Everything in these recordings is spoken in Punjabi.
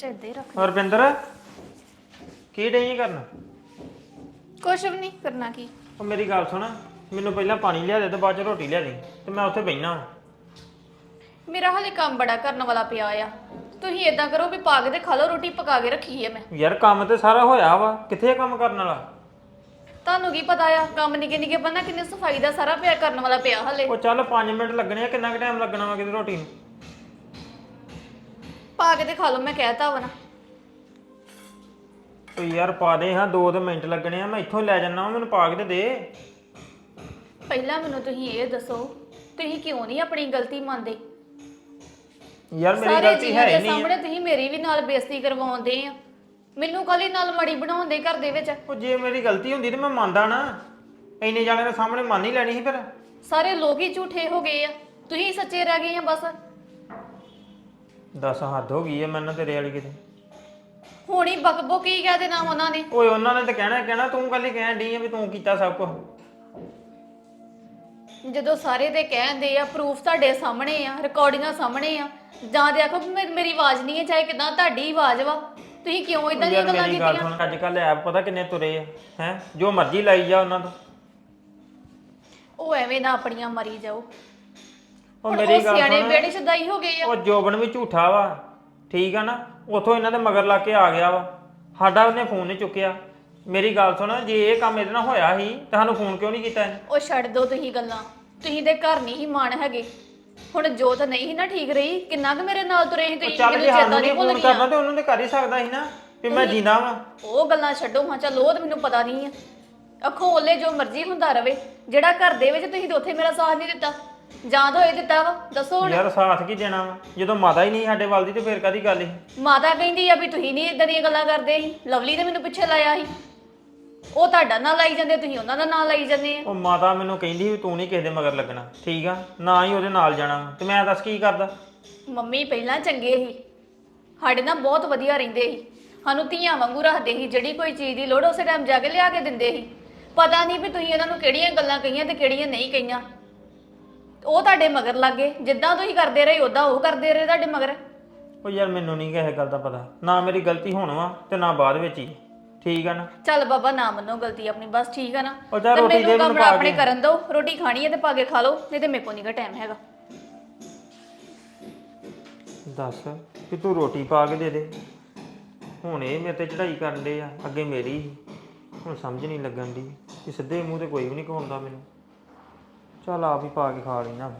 ਚ ਏਦਾਂ ਹੀ ਰੱਖ ਰੁਪਿੰਦਰ ਕੀ ਡਈ ਕਰਨ? ਕੁਛ ਵੀ ਨਹੀਂ ਕਰਨਾ ਕੀ? ਉਹ ਮੇਰੀ ਗੱਲ ਸੁਣ ਮੈਨੂੰ ਪਹਿਲਾਂ ਪਾਣੀ ਲਿਆ ਦੇ ਤੇ ਬਾਅਦ ਚ ਰੋਟੀ ਲਿਆ ਦੇ ਤੇ ਮੈਂ ਉੱਥੇ ਬਹਿਣਾ ਮੇਰਾ ਹਾਲੇ ਕੰਮ ਬੜਾ ਕਰਨ ਵਾਲਾ ਪਿਆ ਆ। ਤੁਸੀਂ ਏਦਾਂ ਕਰੋ ਵੀ ਪਾ ਕੇ ਤੇ ਖਾ ਲਓ ਰੋਟੀ ਪਕਾ ਕੇ ਰੱਖੀ ਹੈ ਮੈਂ। ਯਾਰ ਕੰਮ ਤੇ ਸਾਰਾ ਹੋਇਆ ਵਾ ਕਿੱਥੇ ਆ ਕੰਮ ਕਰਨ ਵਾਲਾ? ਤੁਹਾਨੂੰ ਕੀ ਪਤਾ ਆ ਕੰਮ ਨਿੱਕੇ ਨਿੱਕੇ ਬੰਦਾ ਕਿੰਨੇ ਸਫ਼ਾਈ ਦਾ ਸਾਰਾ ਪਿਆ ਕਰਨ ਵਾਲਾ ਪਿਆ ਹਾਲੇ। ਉਹ ਚੱਲ 5 ਮਿੰਟ ਲੱਗਣੇ ਆ ਕਿੰਨਾ ਕੁ ਟਾਈਮ ਲੱਗਣਾ ਵਾ ਕਿਤੇ ਰੋਟੀ ਨੂੰ? ਪਾ ਕੇ ਤੇ ਖਾ ਲਓ ਮੈਂ ਕਹਿਤਾ ਵਾ ਨਾ। ਉਹ ਯਾਰ ਪਾ ਦੇ ਹਾਂ 2 ਮਿੰਟ ਲੱਗਣੇ ਆ ਮੈਂ ਇੱਥੋਂ ਲੈ ਜਾਣਾ ਮੈਨੂੰ ਪਾ ਕੇ ਤੇ ਦੇ। ਪਹਿਲਾਂ ਮੈਨੂੰ ਤੁਸੀਂ ਇਹ ਦੱਸੋ ਤੁਸੀਂ ਕਿਉਂ ਨਹੀਂ ਆਪਣੀ ਗਲਤੀ ਮੰਨਦੇ? ਯਾਰ ਮੇਰੀ ਸਾਰੇ ਗਲਤੀ ਜੀਆਂ ਹੈ ਦੇ ਨਹੀਂ। ਸਾਹਮਣੇ ਤੁਸੀਂ ਮੇਰੀ ਵੀ ਨਾਲ ਬੇਇੱਜ਼ਤੀ ਕਰਵਾਉਂਦੇ ਆ। ਮੈਨੂੰ ਕਾਲੀ ਨਾਲ ਮੜੀ ਬਣਾਉਂਦੇ ਘਰ ਦੇ ਵਿੱਚ? ਉਹ ਜੇ ਮੇਰੀ ਗਲਤੀ ਹੁੰਦੀ ਤੇ ਮੈਂ ਮੰਨਦਾ ਨਾ। ਇੰਨੇ ਜਾਣੇ ਦੇ ਸਾਹਮਣੇ ਮੰਨ ਹੀ ਲੈਣੀ ਸੀ ਫਿਰ। ਸਾਰੇ ਲੋਕ ਹੀ ਝੂਠੇ ਹੋ ਗਏ ਆ। ਤੁਸੀਂ ਸੱਚੇ ਰਹਿ ਗਏ ਆ ਬਸ। ਦੱਸ ਹੱਦ ਹੋ ਗਈ ਹੈ ਮੈਨੂੰ ਤੇਰੇ ਵਾਲੀ ਕਿਤੇ। ਹੁਣ ਹੀ ਬਕਬੋ ਕੀ ਕਹਿ ਦੇਣਾ ਉਹਨਾਂ ਨੇ ਓਏ ਉਹਨਾਂ ਨੇ ਤਾਂ ਕਹਿਣਾ ਹੀ ਕਹਿਣਾ ਤੂੰ ਕੱਲੀ ਕਹਿਣ ਡਈ ਆ ਵੀ ਤੂੰ ਕੀਤਾ ਸਭ ਕੁਝ ਜਦੋਂ ਸਾਰੇ ਤੇ ਕਹਿੰਦੇ ਆ ਪ੍ਰੂਫ ਤੁਹਾਡੇ ਸਾਹਮਣੇ ਆ ਰਿਕਾਰਡਿੰਗਾਂ ਸਾਹਮਣੇ ਆ ਜਾਂ ਤੇ ਆਖੋ ਵੀ ਮੇ- ਮੇਰੀ ਆਵਾਜ਼ ਨਹੀਂ ਹੈ ਚਾਹੇ ਕਿਦਾਂ ਤੁਹਾਡੀ ਆਵਾਜ਼ ਵਾ। ਤੁਸੀਂ ਕਿਉਂ ਇਦਾਂ ਦੀਆਂ ਯਾਰ ਗੱਲਾਂ ਮੇਰੀ ਗੱਲ ਕੀਤੀਆਂ? ਸੁਣ ਅੱਜ ਕੱਲ ਐਪ ਪਤਾ ਕਿੰਨੇ ਤੁਰੇ ਆ ਹੈ? ਜੋ ਮਰਜ਼ੀ ਲਾਈ ਜਾ ਉਹਨਾਂ ਤੋਂ। ਉਹ ਐਵੇਂ ਨਾ ਆਪਣੀਆਂ ਮਰੀ ਜਾਓ। ਉਹ ਹੁਣ ਮੇਰੀ ਗੱਲ ਸਿਆਣੇ ਸੁਣ। ਬੇੜੇ ਸਦਾਈ ਹੋ ਗਏ ਆ। ਉਹ ਜੋਬਨ ਵੀ ਝੂਠਾ ਵਾ ਠੀਕ ਆ ਨਾ? ਉਥੋਂ ਇਹਨਾਂ ਦੇ ਮਗਰ ਲਾ ਕੇ ਆ ਗਿਆ ਵਾ। ਸਾਡਾ ਉਹਨੇ ਫੋਨ ਨਹੀਂ ਚੁੱਕਿਆ। ਮੇਰੀ ਗੱਲ ਸੁਣ ਜੇ ਇਹ ਕੰਮ ਇਹਦੇ ਨਾਲ ਹੋਇਆ ਸੀ ਤਾਂ ਸਾਨੂੰ ਫੋਨ ਕਿਉਂ ਨਹੀਂ ਕੀਤਾ ਇਹਨੇ? ਉਹ ਛੱਡ ਦੋ ਤੁਸੀਂ ਗੱਲਾਂ। ਤੁਸੀਂ ਤੇ ਘਰ ਨਹੀਂ ਹੀ ਮਾਣ ਹੈਗੇ। ਹੁਣ ਜੋਤ ਨਹੀਂ ਸੀ ਨਾ ਠੀਕ ਰਹੀ ਕਿੰਨਾ ਕੁ ਮੇਰੇ ਨਾਲ ਤੁਰੇ ਸੀ ਉਹ ਤੁਸੀਂ ਚੱਲ ਜੇ ਚੇਤਾ ਸਾਨੂੰ ਨਹੀਂ ਫੋਨ ਕਰਨਾ ਤੇ ਉਹਨੂੰ ਤੇ ਕਰ ਹੀ ਸਕਦਾ ਸੀ ਨਾ ਵੀ ਮੈਂ ਜੀਂਦਾ ਵਾਂ। ਉਹ ਗੱਲਾਂ ਛੱਡੋ ਹਾਂ ਚੱਲ ਉਹ ਤਾਂ ਮੈਨੂੰ ਪਤਾ ਨਹੀਂ ਆ। ਅੱਖੋਂ ਓਲੇ ਜੋ ਮਰਜ਼ੀ ਹੁੰਦਾ ਰਵੇ ਜਿਹੜਾ ਘਰ ਦੇ ਵਿੱਚ ਤੁਸੀਂ ਤੇ ਉੱਥੇ ਮੇਰਾ ਸਾਥ ਨਹੀਂ ਦਿੱਤਾ। ਜਾਂ ਤਾਂ ਇਹ ਦਿੱਤਾ ਵਾ ਦੱਸੋ ਹੁਣ। ਯਾਰ ਸਾਥ ਕੀ ਦੇਣਾ ਵਾ? ਜਦੋਂ ਮਾਤਾ ਹੀ ਨਹੀਂ ਸਾਡੇ ਵੱਲ ਦੀ ਤੇ ਫੇਰ ਕਾਦੀ ਗੱਲ ਸੀ? ਮਾਤਾ ਕਹਿੰਦੀ ਆ ਵੀ ਤੁਸੀਂ ਨਹੀਂ ਇਦਾਂ ਦੀਆਂ ਗੱਲਾਂ ਕਰਦੇ ਸੀ ਲਵਲੀ ਨੇ ਮੈਨੂੰ ਪਿੱਛੇ ਲਾਇਆ ਸੀ। ਉਹ ਤੁਹਾਡਾ ਨਾਂ ਲਾਈ ਜਾਂਦੇ ਤੁਸੀਂ ਉਹਨਾਂ ਦਾ ਨਾਂ ਲਾਈ ਜਾਂਦੇ ਆ। ਉਹ ਮਾਤਾ ਮੈਨੂੰ ਕਹਿੰਦੀ ਵੀ ਤੂੰ ਨਹੀਂ ਕਿਸੇ ਦੇ ਮਗਰ ਲੱਗਣਾ ਠੀਕ ਆ? ਨਾ ਹੀ ਉਹਦੇ ਨਾਲ ਜਾਣਾ ਵਾ। ਤੇ ਮੈਂ ਦੱਸ ਕੀ ਕਰਦਾ? ਮੰਮੀ ਪਹਿਲਾਂ ਚੰਗੇ ਸੀ। ਸਾਡੇ ਨਾਲ ਬਹੁਤ ਵਧੀਆ ਰਹਿੰਦੇ ਸੀ। ਸਾਨੂੰ ਧੀਆਂ ਵਾਂਗੂ ਰੱਖਦੇ ਸੀ ਜਿਹੜੀ ਕੋਈ ਚੀਜ਼ ਦੀ ਲੋੜ ਉਸੇ ਟਾਈਮ ਜਾ ਕੇ ਲਿਆ ਕੇ ਦਿੰਦੇ ਸੀ। ਪਤਾ ਨਹੀਂ ਵੀ ਤੁਸੀਂ ਇਹਨਾਂ ਨੂੰ ਕਿਹੜੀਆਂ ਗੱਲਾਂ ਕਹੀਆਂ ਤੇ ਕਿਹੜੀਆਂ ਨਹੀਂ ਕਹੀਆਂ। ਉਹ ਤੁਹਾਡੇ ਮਗਰ ਲੱਗੇ ਜਿੱਦਾਂ ਤੁਸੀਂ ਕਰਦੇ ਰਹੇ ਉਦਾਂ ਉਹ ਕਰਦੇ ਰਹੇ ਤੁਹਾਡੇ ਮਗਰ। ਉਹ ਯਾਰ ਮੈਨੂੰ ਨਹੀਂ ਕਿਸੇ ਗੱਲ ਦਾ ਪਤਾ। ਨਾ ਮੇਰੀ ਗਲਤੀ ਹੋਣ ਵਾ ਤੇ ਨਾ ਬਾਅਦ ਵਿੱਚ ਹੀ। ਠੀਕ ਆ ਨਾ? ਚੱਲ ਬਾਬਾ ਨਾ ਮੰਨੋ ਗਲਤੀ ਆਪਣੀ ਬਸ ਠੀਕ ਆ ਨਾ। ਉਹ ਤੇ ਰੋਟੀ ਮੈਨੂੰ ਦੇ ਕੰਮ ਮੈਨੂੰ ਪਾ ਆਪਣੇ ਕੇ। ਕਰਨ ਦਿਓ ਰੋਟੀ ਖਾਣੀ ਹੈ ਤੇ ਪਾ ਕੇ ਖਾ ਲਓ ਨਹੀਂ ਤੇ ਮੇਰੇ ਕੋਲ ਨਹੀਂਗਾ ਟਾਈਮ ਹੈਗਾ। ਦੱਸ ਕਿ ਤੂੰ ਰੋਟੀ ਪਾ ਕੇ ਦੇ ਦੇ। ਹੁਣ ਇਹ ਮੇਰੇ ਤੇ ਚੜਾਈ ਕਰਨ ਦੇ ਆ ਅੱਗੇ ਮੇਰੀ ਸੀ ਹੁਣ ਸਮਝ ਨਹੀਂ ਲੱਗਣ ਦੀ ਕਿ ਸਿੱਧੇ ਮੂੰਹ ਤੇ ਕੋਈ ਵੀ ਨਹੀਂ ਕਹਾਉਂਦਾ ਮੈਨੂੰ। ਚੱਲ ਆਪ ਹੀ ਪਾ ਕੇ ਖਾ ਲੈਣਾ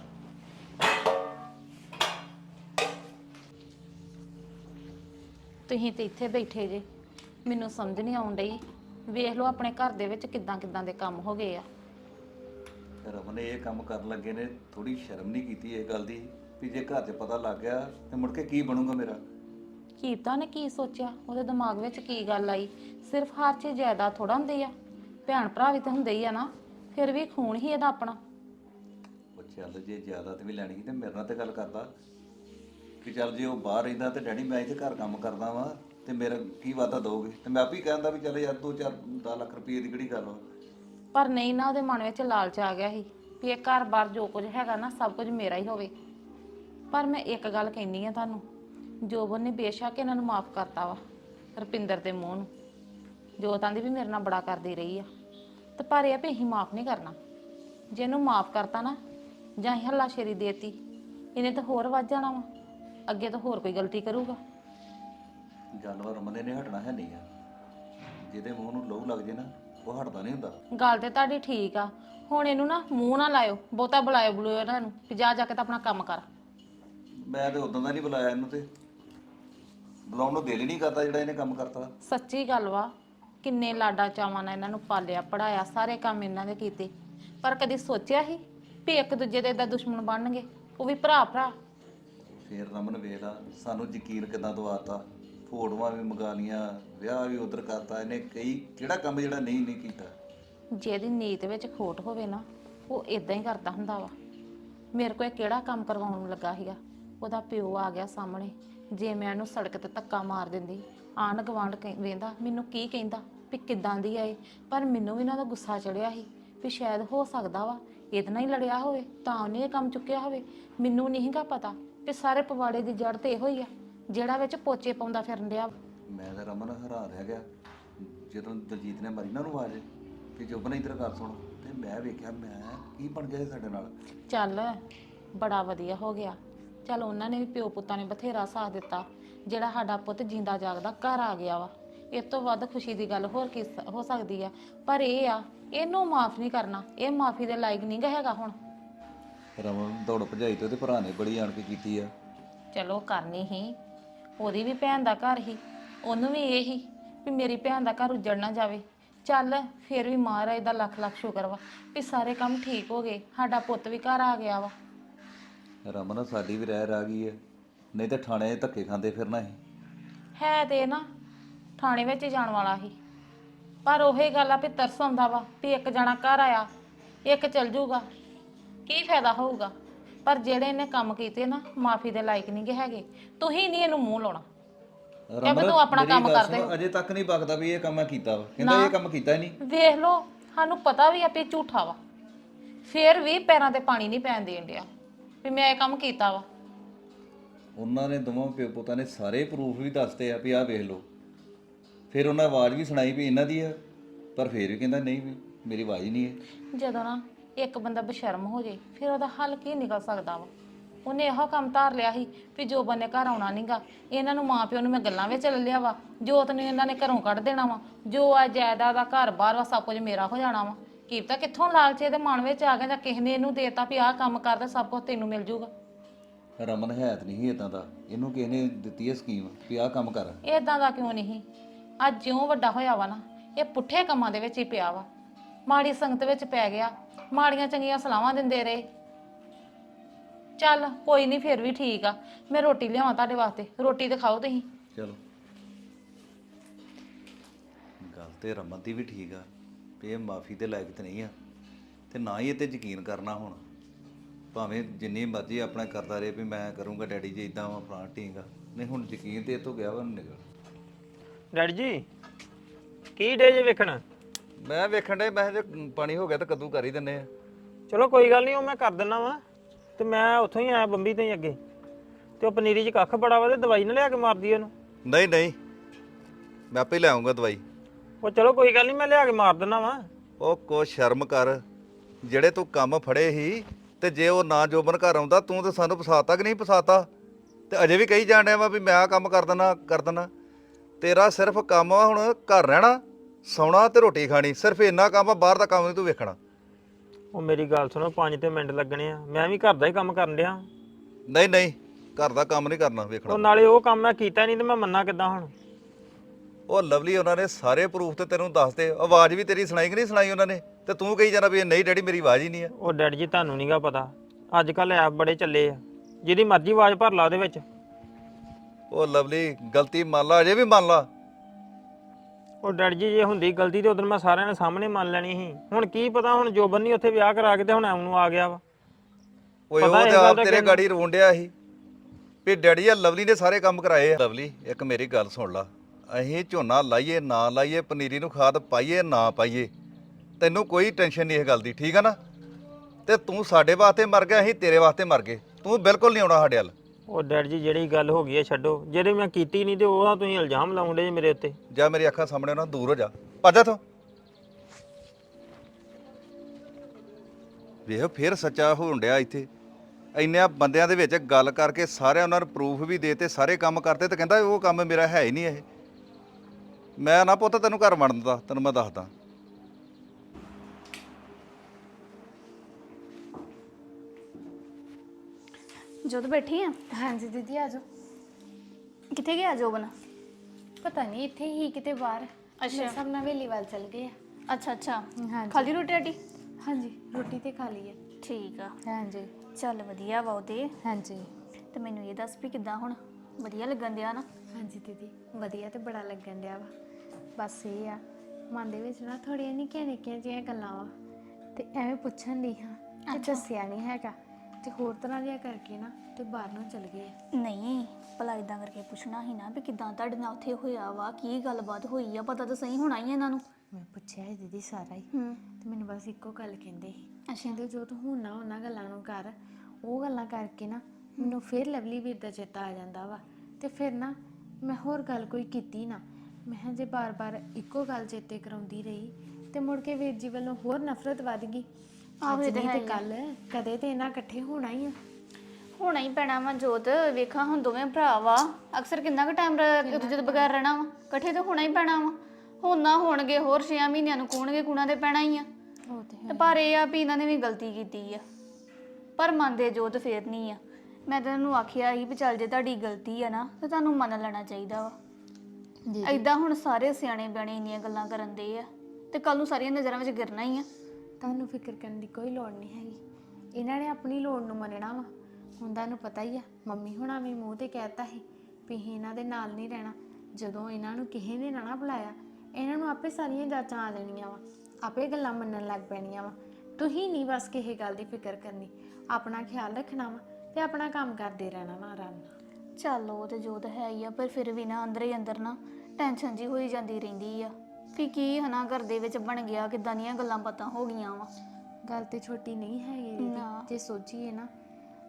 ਤੁਸੀਂ ਤੇ ਇੱਥੇ ਬੈਠੇ ਜੇ ਮੈਨੂੰ ਸਮਝ ਨਹੀਂ ਆਉਣ ਡਈ। ਵੇਖ ਲਓ ਆਪਣੇ ਘਰ ਦੇ ਵਿੱਚ ਕਿੱਦਾਂ ਕਿੱਦਾਂ ਦੇ ਕੰਮ ਹੋ ਗਏ ਆ। ਰਮਨ ਨੇ ਇਹ ਕੰਮ ਕਰਨ ਲੱਗੇ ਨੇ ਥੋੜੀ ਸ਼ਰਮ ਨਹੀਂ ਕੀਤੀ ਇਹ ਗੱਲ ਦੀ ਵੀ ਜੇ ਘਰ 'ਚ ਪਤਾ ਲੱਗ ਗਿਆ ਤੇ ਮੁੜ ਕੇ ਕੀ ਬਣੂਗਾ ਮੇਰਾ? ਕੀਤਾ ਨੇ ਕੀ ਸੋਚਿਆ? ਉਹਦੇ ਦਿਮਾਗ ਵਿੱਚ ਕੀ ਗੱਲ ਆਈ? ਸਿਰਫ ਹਰ ਚੀਜ਼ ਜਾਇਦਾਦ ਥੋੜਾ ਹੁੰਦੀ ਆ। ਭੈਣ ਭਰਾ ਵੀ ਤਾਂ ਹੁੰਦੇ ਹੀ ਆ ਨਾ। ਫਿਰ ਵੀ ਖੂਨ ਹੀ ਇਹਦਾ ਆਪਣਾ। ਚੱਲ ਜੇ ਜ਼ਿਆਦਾ ਤੇ ਵੀ ਲੈਣੀ ਸੀ ਤੇ ਮੇਰੇ ਨਾਲ ਤੇ ਗੱਲ ਕਰਦਾ ਕਿ ਚੱਲ ਜੇ ਉਹ ਬਾਹਰ ਰਹਿੰਦਾ ਤੇ ਡੈਡੀ ਮੈਂ ਇੱਥੇ ਘਰ ਕੰਮ ਕਰਦਾ ਵਾਂ ਤੇ ਮੇਰਾ ਕੀ ਵਾਦਾ ਦੋਗੇ? ਤੇ ਮੈਂ ਆਪੇ ਕਹਿੰਦਾ ਵੀ ਚੱਲ ਯਾਰ 2-4 10 ਲੱਖ ਰੁਪਏ ਦੀ ਕਿਹੜੀ ਗੱਲ ਵਾ ਪਰ ਨਹੀਂ ਨਾ ਉਹਦੇ ਮਨ ਵਿੱਚ ਲਾਲਚ ਆ ਗਿਆ ਸੀ ਵੀ ਇਹ ਘਰ-ਬਾਰ ਜੋ ਕੁਝ ਹੈਗਾ ਨਾ ਸਭ ਕੁਝ ਮੇਰਾ ਹੀ ਹੋਵੇ। ਪਰ ਮੈਂ ਇੱਕ ਗੱਲ ਕਹਿੰਨੀ ਆ ਤੁਹਾਨੂੰ, ਜੋਬਨ ਨੇ ਬੇਸ਼ੱਕ ਇਹਨਾਂ ਨੂੰ ਮਾਫ ਕਰਤਾ ਵਾ, ਰਪਿੰਦਰ ਦੇ ਮੂੰਹ ਨੂੰ। ਜੋਤਾਂ ਦੀ ਵੀ ਮੇਰੇ ਨਾਲ ਬੜਾ ਕਰਦੀ ਰਹੀ ਆ। ਤੇ ਪਰ ਇਹ ਆ ਵੀ ਅਸੀਂ ਮਾਫ ਨਹੀਂ ਕਰਨਾ। ਜੇ ਇਹਨੂੰ ਮਾਫ ਕਰਤਾ ਨਾ ਜਾਂ ਇਹ ਹੱਲਾ ਸ਼ੇਰੀ ਦੇਤੀ। ਇਹਨੇ ਤਾਂ ਹੋਰ ਵੱਧ ਜਾਣਾ ਵਾ। ਅੱਗੇ ਤਾਂ ਹੋਰ ਕੋਈ ਗਲਤੀ ਕਰੂਗਾ। ਜਾਨਵਰ ਰਮਨ ਨੇ ਹਟਣਾ ਹੈ ਨਹੀਂ ਆ। ਜਿਹਦੇ ਮੂੰਹ ਨੂੰ ਲਹੂ ਲੱਗ ਜੇ ਨਾ ਉਹ ਹਟਦਾ ਨਹੀਂ ਹੁੰਦਾ। ਗੱਲ ਤੇ ਤੁਹਾਡੀ ਠੀਕ ਆ। ਹੁਣ ਇਹਨੂੰ ਨਾ ਮੂੰਹ ਨਾ ਲਾਇਓ ਬਹੁਤਾ ਬੁਲਾਇਓ ਬੁਲਾਇਓ ਇਹਨਾਂ ਨੂੰ ਵੀ ਜਾ ਜਾ ਕੇ ਤਾਂ ਆਪਣਾ ਕੰਮ ਕਰ। ਮੈਂ ਤੇ ਉਦੋਂ ਦਾ ਨਹੀਂ ਬੁਲਾਇਆ ਇਹਨੂੰ ਤੇ। ਬੁਲਾਉਣ ਨੂੰ ਦਿਲ ਹੀ ਨਹੀਂ ਕਰਦਾ ਜਿਹੜਾ ਇਹਨੇ ਕੰਮ ਕਰਤਾ। ਸੱਚੀ ਗੱਲ ਵਾ ਕਿੰਨੇ ਲਾਡਾ ਚਾਵਾਂ ਨਾਲ ਇਹਨਾਂ ਨੂੰ ਪਾਲਿਆ ਪੜਾਇਆ ਸਾਰੇ ਕੰਮ ਇਹਨਾਂ ਦੇ ਕੀਤੇ। ਪਰ ਕਦੀ ਸੋਚਿਆ ਸੀ ਵੀ ਇੱਕ ਦੂਜੇ ਦੇ ਇਦਾਂ ਦੁਸ਼ਮਣ ਬਣਨਗੇ ਉਹ ਵੀ ਭਰਾ ਭਰਾ। ਫੇਰ ਰਮਨ ਵੇਖ ਲਾ ਸਾਨੂੰ ਯਕੀਨ ਕਿਦਾਂ ਦਵਾਤਾ। ਫੋਟੋਆਂ ਵੀ ਮੰਗਾ ਲੀਆਂ ਵਿਆਹ ਵੀ ਉਧਰ ਕਰਤਾ ਇਹਨੇ ਕਈ ਕਿਹੜਾ ਕੰਮ ਜਿਹੜਾ ਨਹੀਂ ਨਹੀਂ ਕੀਤਾ? ਜਿਹਦੀ ਨੀਤ ਵਿੱਚ ਖੋਟ ਹੋਵੇ ਨਾ ਉਹ ਇਦਾਂ ਹੀ ਕਰਦਾ ਹੁੰਦਾ ਵਾ। ਮੇਰੇ ਕੋਲ ਇਹ ਕਿਹੜਾ ਕੰਮ ਕਰਵਾਉਣ ਨੂੰ ਲੱਗਾ ਸੀਗਾ? ਉਹਦਾ ਪਿਓ ਆ ਗਿਆ ਸਾਹਮਣੇ ਜੇ ਮੈਂ ਉਹਨੂੰ ਸੜਕ ਤੇ ਧੱਕਾ ਮਾਰ ਦਿੰਦੀ ਗੁਆਂਢ ਕਹਿ- ਵੇਂਦਾ ਮੈਨੂੰ ਕੀ ਕਹਿੰਦਾ? ਵੀ ਕਿੱਦਾਂ ਦੀ ਆਏ ਪਰ ਮੈਨੂੰ ਵੀ ਨਾ ਉਹਦਾ ਗੁੱਸਾ ਚੜਿਆ ਸੀ ਵੀ ਸ਼ਾਇਦ ਹੋ ਸਕਦਾ ਵਾ ਇਹਦੇ ਨਾਲ ਹੀ ਲੜਿਆ ਹੋਵੇ ਤਾਂ ਉਹਨੇ ਇਹ ਕੰਮ ਚੁੱਕਿਆ ਹੋਵੇ। ਮੈਨੂੰ ਨਹੀਂਗਾ ਪਤਾ ਕਿ ਸਾਰੇ ਪਵਾੜੇ ਦੀ ਜੜ ਤੇ ਇਹੋ ਹੀ ਆ ਜਿਹੜਾ ਵਿੱਚ ਪੋਚੇ ਪਾਉਂਦਾ ਫਿਰਨ ਡਿਆ ਮੈਂ ਤਾਂ ਰਮਨ ਹੈਰਾਨ ਰਹਿ ਗਿਆ। ਜਦੋਂ ਦਲਜੀਤ ਨੇ ਮਾਰੀ ਨਾ ਉਹਨੂੰ ਆਵਾਜ਼ ਕਿ ਜੋਬਨ ਇੱਧਰ ਗੱਲ ਸੁਣ। ਤੇ ਮੈਂ ਵੇਖਿਆ ਮੈਂ ਕੀ ਬਣ ਗਿਆ ਇਹ ਸਾਡੇ ਨਾਲ? ਚੱਲ ਬੜਾ ਵਧੀਆ ਹੋ ਗਿਆ। ਚੱਲ ਉਹਨਾਂ ਨੇ ਵੀ ਪਿਓ ਪੁੱਤਾਂ ਨੇ ਬਥੇਰਾ ਸਾਥ ਦਿੱਤਾ। ਜਿਹੜਾ ਸਾਡਾ ਪੁੱਤ ਜਿੰਦਾ ਜਾਗਦਾ ਘਰ ਆ ਗਿਆ ਵਾ। ਇਸ ਤੋਂ ਵੱਧ ਖੁਸ਼ੀ ਦੀ ਗੱਲ ਹੋਰ ਕੀ ਸ- ਹੋ ਸਕਦੀ ਆ। ਪਰ ਇਹ ਆ ਇਹਨੂੰ ਮਾਫ ਨਹੀਂ ਕਰਨਾ। ਇਹ ਮਾਫੀ ਦੇ ਲਾਇਕ ਨਹੀਂ ਗਾ ਹੈਗਾ ਹੁਣ। ਰਮਨ ਦੌੜ ਭਜਾਈ ਤੇ ਉਹਦੇ ਭਰਾ ਨੇ ਬੜੀ ਆਣ ਕੇ ਕੀਤੀ ਆ। ਚਲੋ ਕਰਨੀ ਹੀ। ਉਹਦੀ ਵੀ ਭੈਣ ਦਾ ਘਰ ਹੀ। ਉਹਨੂੰ ਵੀ ਇਹ ਹੀ ਵੀ ਮੇਰੀ ਭੈਣ ਦਾ ਘਰ ਉੱਜੜ ਨਾ ਜਾਵੇ। ਚੱਲ ਫਿਰ ਵੀ ਮਹਾਰਾਜ ਦਾ ਲੱਖ ਲੱਖ ਸ਼ੁਕਰ ਵਾ ਵੀ ਸਾਰੇ ਕੰਮ ਠੀਕ ਹੋ ਗਏ। ਸਾਡਾ ਪੁੱਤ ਵੀ ਘਰ ਆ ਗਿਆ ਵਾ। ਰਮਨ ਸਾਡੀ ਵੀ ਰਹਿ ਰਾ ਗਈ ਹੈ ਨਹੀਂ ਤੇ ਥਾਣੇ ਧੱਕੇ ਖਾਂਦੇ ਫਿਰਨਾ ਸੀ। ਹੈ ਤੇ ਨਾ। ਥਾਣੇ ਵਿੱਚ ਹੀ ਜਾਣ ਵਾਲਾ ਸੀ। ਪਰ ਉਹੀ ਗੱਲ ਆ ਵੀ ਤਰਸ ਆਉਂਦਾ ਵਾ ਵੀ ਇੱਕ ਜਣਾ ਘਰ ਆਇਆ ਇੱਕ ਚਲ ਜਾਊਗਾ ਕੀ ਫਾਇਦਾ ਹੋਊਗਾ? ਪਰ ਜਿਹੜੇ ਇਹਨੇ ਕੰਮ ਕੀਤੇ ਨਾ ਮਾਫੀ ਦੇ ਲਾਇਕ ਨਹੀਂ ਗੇ ਹੈਗੇ। ਤੁਸੀਂ ਨਹੀਂ ਇਹਨੂੰ ਮੂੰਹ ਲਾਉਣਾ। ਰਮਨ ਤੂੰ ਆਪਣਾ ਮੇਰੀ ਕੰਮ ਗੱਲ ਕਰਦੇ। ਸੁਣ, ਅਜੇ ਤੱਕ ਨਹੀਂ ਬਗਦਾ ਵੀ ਇਹ ਕੰਮ ਮੈਂ ਕੀਤਾ ਵਾ। ਕਹਿੰਦਾ ਇਹ ਕੰਮ ਕੀਤਾ ਹੀ ਨਹੀਂ ਵੇਖ ਲਓ ਸਾਨੂੰ ਪਤਾ ਵੀ ਆ ਵੀ ਇਹ ਝੂਠਾ ਵਾ। ਫੇਰ ਵੀ ਪੈਰਾਂ ਤੇ ਪਾਣੀ ਨਹੀਂ ਪੈਣ ਦੇਣ ਡਿਆ ਵੀ ਮੈਂ ਇਹ ਕੰਮ ਕੀਤਾ ਵਾ। ਉਹਨਾਂ ਨੇ ਦੋਵਾਂ ਪਿਓ ਪੁੱਤਾਂ ਨੇ ਸਾਰੇ ਪ੍ਰੂਫ ਵੀ ਦੱਸਦੇ ਆ ਵੀ ਆਹ ਵੇਖ ਲਓ। ਫਿਰ ਉਹਨਾਂ ਆਵਾਜ਼ ਵੀ ਸੁਣਾਈ ਵੀ ਇਹਨਾਂ ਦੀ ਆ ਪਰ ਫਿਰ ਵੀ ਕਹਿੰਦਾ ਨਹੀਂ ਵੀ ਮੇਰੀ ਆਵਾਜ਼ ਹੀ ਨਹੀਂ ਹੈ। ਜਦੋਂ ਨਾ ਇੱਕ ਬੰਦਾ ਬਸ਼ਰਮ ਹੋ ਜੇ ਫਿਰ ਉਹਦਾ ਹੱਲ ਕੀ ਨਿਕਲ ਸਕਦਾ ਵਾ? ਉਹਨੇ ਇਹੋ ਕੰਮ ਧਾਰ ਲਿਆ ਸੀ ਵੀ ਜੋ ਬੰਨੇ ਘਰ ਆਉਣਾ ਨਹੀਂਗਾ ਇਹਨਾਂ ਨੂੰ ਮਾਂ ਪਿਓ ਨੂੰ ਮੈਂ ਗੱਲਾਂ ਵਿੱਚ ਲੈ ਲਿਆ ਵਾ ਜੋਤ ਨੂੰ ਇਹਨਾਂ ਨੇ ਘਰੋਂ ਕੱਢ ਦੇਣਾ ਵਾ ਜੋ ਆ ਜਾਇਦਾਦ ਦਾ ਘਰ ਬਾਹਰ ਵਾ ਸਭ ਕੁਝ ਮੇਰਾ ਹੋ ਜਾਣਾ ਵਾ। ਕੀ ਪਤਾ ਕਿੱਥੋਂ ਲਾਲਚ ਇਹਦੇ ਮਨ ਵਿੱਚ ਆ ਗਿਆ ਜਾਂ ਕਿਸੇ ਨੇ ਇਹਨੂੰ ਦੇਤਾ ਵੀ ਆਹ ਕੰਮ ਕਰਦਾ ਸਭ ਕੁਝ ਤੈਨੂੰ ਮਿਲ ਜਾਊਗਾ ਰਮਨ ਹੈ ਤਾਂ ਨਹੀਂ ਇਦਾਂ ਦਾ ਇਹਨੂੰ ਕਿਸੇ ਨੇ ਦਿੱਤੀ ਹੈ ਸਕੀਮ ਵੀ ਆਹ ਕੰਮ ਕਰ। ਇਦਾਂ ਦਾ ਕਿਉਂ ਨਹੀਂ ਅੱਜ ਜਿਉਂ ਵੱਡਾ ਹੋਇਆ ਵਾ ਨਾ, ਇਹ ਪੁੱਠੇ ਕੰਮਾਂ ਦੇ ਵਿੱਚ ਹੀ ਪਿਆ ਵਾ। ਮਾੜੀ ਸੰਗਤ ਵਿੱਚ ਪੈ ਗਿਆ, ਮਾੜੀਆਂ ਚੰਗੀਆਂ ਸਲਾਹਾਂ ਦਿੰਦੇ ਰਹੇ। ਚੱਲ ਕੋਈ ਨਹੀਂ ਫਿਰ ਵੀ ਠੀਕ ਆ। ਮੈਂ ਰੋਟੀ ਲਿਆਵਾਂ ਤੁਹਾਡੇ ਵਾਸਤੇ, ਰੋਟੀ ਤੇ ਖਾਓ ਤੁਸੀਂ। ਚਲੋ। ਗੱਲ ਤੇ ਰਮਨ ਦੀ ਵੀ ਠੀਕ ਆ, ਵੀ ਇਹ ਮਾਫੀ ਤੇ ਲਾਇਕ ਤੇ ਨਹੀਂ ਆ, ਤੇ ਨਾ ਹੀ ਇਹ ਤੇ ਯਕੀਨ ਕਰਨਾ ਹੁਣ। ਭਾਵੇਂ ਜਿੰਨੀ ਮਰਜ਼ੀ ਆਪਣਾ ਕਰਦਾ ਰਹੇ ਵੀ ਮੈਂ ਕਰੂੰਗਾ, ਡੈਡੀ ਜੀ ਇਦਾਂ ਵਾ ਫਲਾਂ ਢੀਂਗਾ। ਨਹੀਂ, ਹੁਣ ਯਕੀਨ ਤੇ ਇਹ ਤੋਂ ਗਿਆ ਵਾ ਨਿਕਲ। ਡੈਡੀ ਜੀ ਕੀ ਡੇ ਜੇ ਵੇਖਣ? ਮੈਂ ਵੇਖਣ ਦੇ ਮੈਂ ਜੇ ਪਾਣੀ ਹੋ ਗਿਆ ਤਾਂ ਕੱਦੂ ਕਰ ਹੀ ਦਿੰਨੇ ਆ। ਚਲੋ ਕੋਈ ਗੱਲ ਨਹੀਂ ਉਹ ਮੈਂ ਕਰ ਦਿੰਦਾ ਵਾਂ ਤੇ ਮੈਂ ਉੱਥੋਂ ਹੀ ਆਇਆ ਬੰਬੀ ਤੋਂ ਹੀ ਅੱਗੇ। ਤੇ ਉਹ ਪਨੀਰੀ 'ਚ ਕੱਖ ਬੜਾ ਵਾ ਤੇ ਦਵਾਈ ਨਾ ਲਿਆ ਕੇ ਮਾਰਦੀ ਉਹਨੂੰ। ਨਹੀਂ ਨਹੀਂ ਮੈਂ ਆਪੇ ਲੈ ਆਉਂਗਾ ਦਵਾਈ। ਉਹ ਚਲੋ ਕੋਈ ਗੱਲ ਨਹੀਂ ਮੈਂ ਲਿਆ ਕੇ ਮਾਰ ਦਿੰਦਾ ਵਾਂ। ਉਹ ਕੋ ਸ਼ਰਮ ਕਰ ਜਿਹੜੇ ਤੂੰ ਕੰਮ ਫੜੇ ਸੀ ਤੇ ਜੇ ਉਹ ਨਾ ਜੋਬਨ ਘਰ ਆਉਂਦਾ ਤੂੰ ਤੇ ਸਾਨੂੰ ਫਸਾਤਾ ਕਿ ਨਹੀਂ ਫਸਾਤਾ? ਤੇ ਅਜੇ ਵੀ ਕਹੀ ਜਾਣ ਡਿਆ ਵਾ ਵੀ ਮੈਂ ਆਹ ਕੰਮ ਕਰ ਦਿੰਦਾ ਕਰ ਦਿੰਦਾ ਤੇਰਾ ਸਿਰਫ ਕੰਮ ਆ ਹੁਣ ਘਰ ਰਹਿਣਾ ਸੌਣਾ ਤੇ ਰੋਟੀ ਖਾਣੀ ਸਿਰਫ ਇੰਨਾ ਕੰਮ ਆ ਬਾਹਰ ਦਾ ਕੰਮ ਨਹੀਂ ਤੂੰ ਵੇਖਣਾ। ਉਹ ਮੇਰੀ ਗੱਲ ਸੁਣੋ 5 ਤੇ ਮਿੰਟ ਲੱਗਣੇ ਆ। ਮੈਂ ਵੀ ਘਰ ਦਾ ਹੀ ਕੰਮ ਕਰਨ ਡਿਆ। ਨਹੀਂ ਨਹੀਂ ਘਰ ਦਾ ਕੰਮ ਨਹੀਂ ਕਰਨਾ ਉਹ ਵੇਖਣਾ ਨਾਲੇ ਉਹ ਕੰਮ ਮੈਂ ਕੀਤਾ ਨਹੀਂ ਤੇ ਮੈਂ ਮੰਨਾ ਕਿੱਦਾਂ ਹੁਣ? ਉਹ ਲਵਲੀ ਉਹਨਾਂ ਨੇ ਸਾਰੇ ਪ੍ਰੂਫ ਤੇ ਤੈਨੂੰ ਦੱਸਦੇ ਆਵਾਜ਼ ਵੀ ਤੇਰੀ ਸੁਣਾਈ ਕਿ ਨਹੀਂ ਸੁਣਾਈ ਉਹਨਾਂ ਨੇ? ਤੇ ਤੂੰ ਕਹੀ ਜਾਣਾ ਵੀ ਨਹੀਂ ਡੈਡੀ ਮੇਰੀ ਆਵਾਜ਼ ਹੀ ਨਹੀਂ ਆ। ਉਹ ਡੈਡੀ ਜੀ ਤੁਹਾਨੂੰ ਨਹੀਂਗਾ ਪਤਾ। ਅੱਜ ਕੱਲ ਐਪ ਬੜੇ ਚੱਲੇ ਆ। ਜਿਹਦੀ ਮਰਜ਼ੀ ਆਵਾਜ਼ ਭਰ ਲਾ ਉਹਦੇ ਵਿੱਚ। ਉਹ ਲਵਲੀ ਗਲਤੀ ਮੰਨ ਲਾ ਅਜੇ ਵੀ ਮੰਨ ਲਾ। ਉਹ ਡੈਡੀ ਜੀ ਜੇ ਹੁੰਦੀ ਗਲਤੀ ਤੇ ਉਦੋਂ ਮੈਂ ਸਾਰਿਆਂ ਦੇ ਸਾਹਮਣੇ ਮੰਨ ਲੈਣੀ ਸੀ। ਹੁਣ ਕੀ ਪਤਾ ਹੁਣ ਜੋਬਨ ਨਹੀਂ ਉੱਥੇ ਵਿਆਹ ਕਰਾ ਕੇ ਤੇ ਹੁਣ ਐਉਂ ਨੂੰ ਆ ਗਿਆ ਵਾ। ਓਏ ਪਤਾ ਉਹ ਤੇ ਗੱਲ ਆਪ ਤੇਰੇ ਗਾੜੀ ਰੋਂਡਿਆ ਸੀ। ਵੀ ਡੈਡੀ ਆ ਲਵਲੀ ਨੇ ਸਾਰੇ ਕੰਮ ਕਰਾਏ ਆ। ਲਵਲੀ ਇੱਕ ਮੇਰੀ ਗੱਲ ਸੁਣ ਲਾ। ਅਸੀਂ ਝੋਨਾ ਲਾਈਏ ਨਾ ਲਾਈਏ ਪਨੀਰੀ ਨੂੰ ਖਾਦ ਪਾਈਏ ਨਾ ਪਾਈਏ। ਤੈਨੂੰ ਕੋਈ ਟੈਨਸ਼ਨ ਨਹੀਂ ਇਹ ਗੱਲ ਦੀ ਠੀਕ ਆ ਨਾ? ਤੇ ਤੂੰ ਸਾਡੇ ਵਾਸਤੇ ਮਰ ਗਿਆ ਅਸੀਂ ਤੇਰੇ ਵਾਸਤੇ ਮਰ ਗਏ। ਤੂੰ ਬਿਲਕੁਲ ਨਹੀਂ ਆਉਣਾ ਸਾਡੇ ਵੱਲ। ਉਹ ਡੈਡ ਜੀ, ਜਿਹੜੀ ਗੱਲ ਹੋ ਗਈ ਹੈ, ਛੱਡੋ। ਜਿਹੜੀ ਮੈਂ ਕੀਤੀ ਨਹੀਂ ਤੇ ਉਹਦਾ ਤੁਸੀਂ ਇਲਜ਼ਾਮ ਲਾਉਂਦੇ ਜੀ ਮੇਰੇ ਉੱਤੇ। ਜਾ ਮੇਰੀ ਅੱਖਾਂ ਸਾਹਮਣੇ ਉਹਨਾਂ ਦੂਰ ਹੋ ਜਾ। ਭੱਜ ਜਾ ਤੂੰ। ਵੇਖ ਫੇਰ ਸੱਚਾ ਹੋਣ ਡਿਆ ਇੱਥੇ। ਇੰਨਿਆਂ ਬੰਦਿਆਂ ਦੇ ਵਿੱਚ ਗੱਲ ਕਰਕੇ ਸਾਰਿਆਂ ਉਹਨਾਂ ਨੂੰ ਪ੍ਰੂਫ ਵੀ ਦੇਤੇ ਸਾਰੇ ਕੰਮ ਕਰਤੇ ਤੇ ਕਹਿੰਦਾ ਉਹ ਕੰਮ ਮੇਰਾ ਹੈ ਹੀ ਨਹੀਂ ਇਹ। ਮੈਂ ਨਾ ਪੁੱਤ ਤੈਨੂੰ ਘਰ ਵੜਨ ਦਾ ਤੈਨੂੰ ਮੈਂ ਦੱਸਦਾ। ਜਦ ਬੈਠੀ ਆ? ਹਾਂਜੀ ਦੀਦੀ ਆ ਜਾਓ। ਕਿੱਥੇ ਗਿਆ ਜੋਬਨ? ਪਤਾ ਨਹੀਂ ਇੱਥੇ ਹੀ ਕਿਤੇ ਬਾਹਰ। ਅੱਛਾ। ਸਭ ਨਾਲ ਵੇਲੀ ਵੱਲ ਚਲ ਗਏ ਆ। ਅੱਛਾ ਅੱਛਾ। ਹਾਂਜੀ। ਖਾਲੀ ਰੋਟੀ ਰਾਟੀ ਹਾਂਜੀ ਰੋਟੀ ਤੇ ਖਾ ਲਈ ਹੈ ਠੀਕ ਆ। ਹਾਂਜੀ। ਚੱਲ ਵਧੀਆ ਵਾ ਉਹਦੇ ਹਾਂਜੀ। ਤੇ ਮੈਨੂੰ ਇਹ ਦੱਸ ਵੀ ਕਿੱਦਾਂ ਹੁਣ? ਵਧੀਆ ਲੱਗਣ ਦਿਆ ਨਾ? ਹਾਂਜੀ ਦੀਦੀ ਵਧੀਆ ਤੇ ਬੜਾ ਲੱਗਣ ਡਿਆ ਵਾ। ਬਸ ਇਹ ਆ ਮਨ ਦੇ ਵਿੱਚ ਨਾ ਥੋੜੀਆਂ ਨਿੱਕੀਆਂ ਨਿੱਕੀਆਂ ਜਿਹੀਆਂ ਗੱਲਾਂ ਵਾ। ਤੇ ਐਵੇਂ ਪੁੱਛਣ ਦੀ ਹਾਂ ਤੇ ਦੱਸਿਆ ਨਹੀਂ ਹੈਗਾ। ਤੇ ਹੋਰ ਤਰ੍ਹਾਂ ਦੀਆਂ ਕਰਕੇ ਨਾ ਤੇ ਬਾਹਰ ਨੂੰ ਚਲ ਗਏ ਆ। ਨਹੀਂ ਭਲਾ ਇਦਾਂ ਕਰਕੇ ਪੁੱਛਣਾ ਹੀ ਨਾ ਵੀ ਕਿੱਦਾਂ ਤੁਹਾਡੇ ਨਾਲ ਉੱਥੇ ਹੋਇਆ ਵਾ ਕੀ ਗੱਲਬਾਤ ਹੋਈ ਆ ਪਤਾ ਤਾਂ ਸਹੀ ਹੋਣਾ ਹੀ ਆ ਇਹਨਾਂ ਨੂੰ। ਮੈਂ ਪੁੱਛਿਆ ਸੀ ਦੀਦੀ ਸਾਰਾ ਹੀ ਹੂੰ। ਤੇ ਮੈਨੂੰ ਬਸ ਇੱਕੋ ਗੱਲ ਕਹਿੰਦੇ ਸੀ। ਅੱਛਾ। ਕਹਿੰਦੇ ਜੋ ਤੂੰ ਹੁਣ ਨਾ ਉਹਨਾਂ ਗੱਲਾਂ ਨੂੰ ਕਰ ਉਹ ਗੱਲਾਂ ਕਰਕੇ ਨਾ ਮੈਨੂੰ ਫਿਰ ਲਵਲੀ ਵੀਰ ਦਾ ਚੇਤਾ ਆ ਜਾਂਦਾ ਵਾ ਤੇ ਫਿਰ ਨਾ ਮੈਂ ਹੋਰ ਗੱਲ ਕੋਈ ਕੀਤੀ ਨਾ ਮੈਂ ਕਿਹਾ ਜੇ ਬਾਰ-ਬਾਰ ਇੱਕੋ ਗੱਲ ਚੇਤੇ ਕਰਾਉਂਦੀ ਰਹੀ ਤੇ ਮੁੜ ਕੇ ਵੀਰ ਜੀ ਵੱਲੋਂ ਹੋਰ ਨਫ਼ਰਤ ਵੱਧ ਗਈ ਆਹੋ, ਇਹ ਤਾਂ ਹੈ। ਕੱਲ ਕਦੇ ਤੇ ਇਹਨਾਂ ਇਕੱਠੇ ਹੋਣਾ ਹੀ ਆ। ਹੋਣਾ ਹੀ ਪੈਣਾ ਵਾ ਜੋਤ ਵੇਖਾਂ ਹੁਣ ਦੋਵੇਂ ਭਰਾ ਵਾ। ਅਕਸਰ ਕਿੰਨਾ ਕੁ ਟਾਈਮ ਇੱਕ ਦੂਜੇ ਤੋਂ ਬਗੈਰ ਰਹਿਣਾ ਵਾ ਇਕੱਠੇ ਤਾਂ ਹੋਣਾ ਹੀ ਪੈਣਾ ਵਾ। ਹੁਣ ਨਾ ਹੋਣਗੇ ਹੋਰ 6 ਮਹੀਨਿਆਂ ਨੂੰ ਕੂਣਗੇ ਕੂਣਾ ਤੇ ਪੈਣਾ ਹੀ ਆ। ਉਹ ਤੇ ਤੇ ਪਰ ਇਹ ਆ ਵੀ ਇਹਨਾਂ ਨੇ ਵੀ ਗਲਤੀ ਕੀਤੀ ਆ। ਪਰ ਮੰਨਦੇ ਜੋਤ ਫੇਰ ਨਹੀਂ ਆ। ਮੈਂ ਤਾਂ ਉਹਨੂੰ ਆਖਿਆ ਸੀ ਵੀ ਚੱਲ ਜੇ ਤੁਹਾਡੀ ਗਲਤੀ ਆ ਨਾ ਤੇ ਤੁਹਾਨੂੰ ਮੰਨ ਲੈਣਾ ਚਾਹੀਦਾ ਵਾ। ਜੀ ਐਦਾਂ ਹੁਣ ਸਾਰੇ ਸਿਆਣੇ ਬਿਆਣੇ ਇੰਨੀਆਂ ਗੱਲਾਂ ਕਰਨ ਦੇ ਆ ਤੇ ਕੱਲ ਨੂੰ ਸਾਰੀਆਂ ਨਜ਼ਰਾਂ ਵਿੱਚ ਗਿਰਨਾ ਹੀ ਆ। ਤੁਹਾਨੂੰ ਫਿਕਰ ਕਰਨ ਦੀ ਕੋਈ ਲੋੜ ਨਹੀਂ ਹੈਗੀ। ਇਹਨਾਂ ਨੇ ਆਪਣੀ ਲੋੜ ਨੂੰ ਮੰਨਣਾ ਵਾ। ਹੁਣ ਤੁਹਾਨੂੰ ਪਤਾ ਹੀ ਆ, ਮੰਮੀ ਹੁਣਾਂ ਵੀ ਮੂੰਹ ਤੇ ਕਹਿਤਾ ਸੀ ਵੀ ਅਸੀਂ ਇਹਨਾਂ ਦੇ ਨਾਲ ਨਹੀਂ ਰਹਿਣਾ। ਜਦੋਂ ਇਹਨਾਂ ਨੂੰ ਕਿਸੇ ਨੇ ਨਾ ਨਾ ਬੁਲਾਇਆ, ਇਹਨਾਂ ਨੂੰ ਆਪੇ ਸਾਰੀਆਂ ਜਾਚਾਂ ਆ ਜਾਣੀਆਂ ਵਾ। ਆਪੇ ਗੱਲਾਂ ਮੰਨਣ ਲੱਗ ਪੈਣੀਆਂ ਵਾ। ਤੁਸੀਂ ਨਹੀਂ ਬਸ ਕਿਸੇ ਗੱਲ ਦੀ ਫਿਕਰ ਕਰਨੀ। ਆਪਣਾ ਖਿਆਲ ਰੱਖਣਾ ਵਾ ਤੇ ਆਪਣਾ ਕੰਮ ਕਰਦੇ ਰਹਿਣਾ ਨਾ ਆਰਾਮ ਨਾਲ। ਚੱਲ ਉਹ ਤੇ ਜੋਤ ਹੈ ਹੀ ਆ, ਪਰ ਫਿਰ ਵੀ ਨਾ ਅੰਦਰ ਹੀ ਅੰਦਰ ਨਾ ਟੈਨਸ਼ਨ ਜੀ ਹੋਈ ਜਾਂਦੀ ਰਹਿੰਦੀ ਆ। ਵੀ ਕੀ ਹਨਾ ਘਰ ਦੇ ਵਿੱਚ ਬਣ ਗਿਆ ਕਿਦਾਂ ਦੀਆਂ ਗੱਲਾਂ ਬਾਤਾਂ ਹੋ ਗਈਆਂ ਵਾ। ਗੱਲ ਤੇ ਛੋਟੀ ਨਹੀਂ ਹੈਗੀ ਦੀਦੀ। ਨਾ। ਜੇ ਸੋਚੀਏ ਨਾ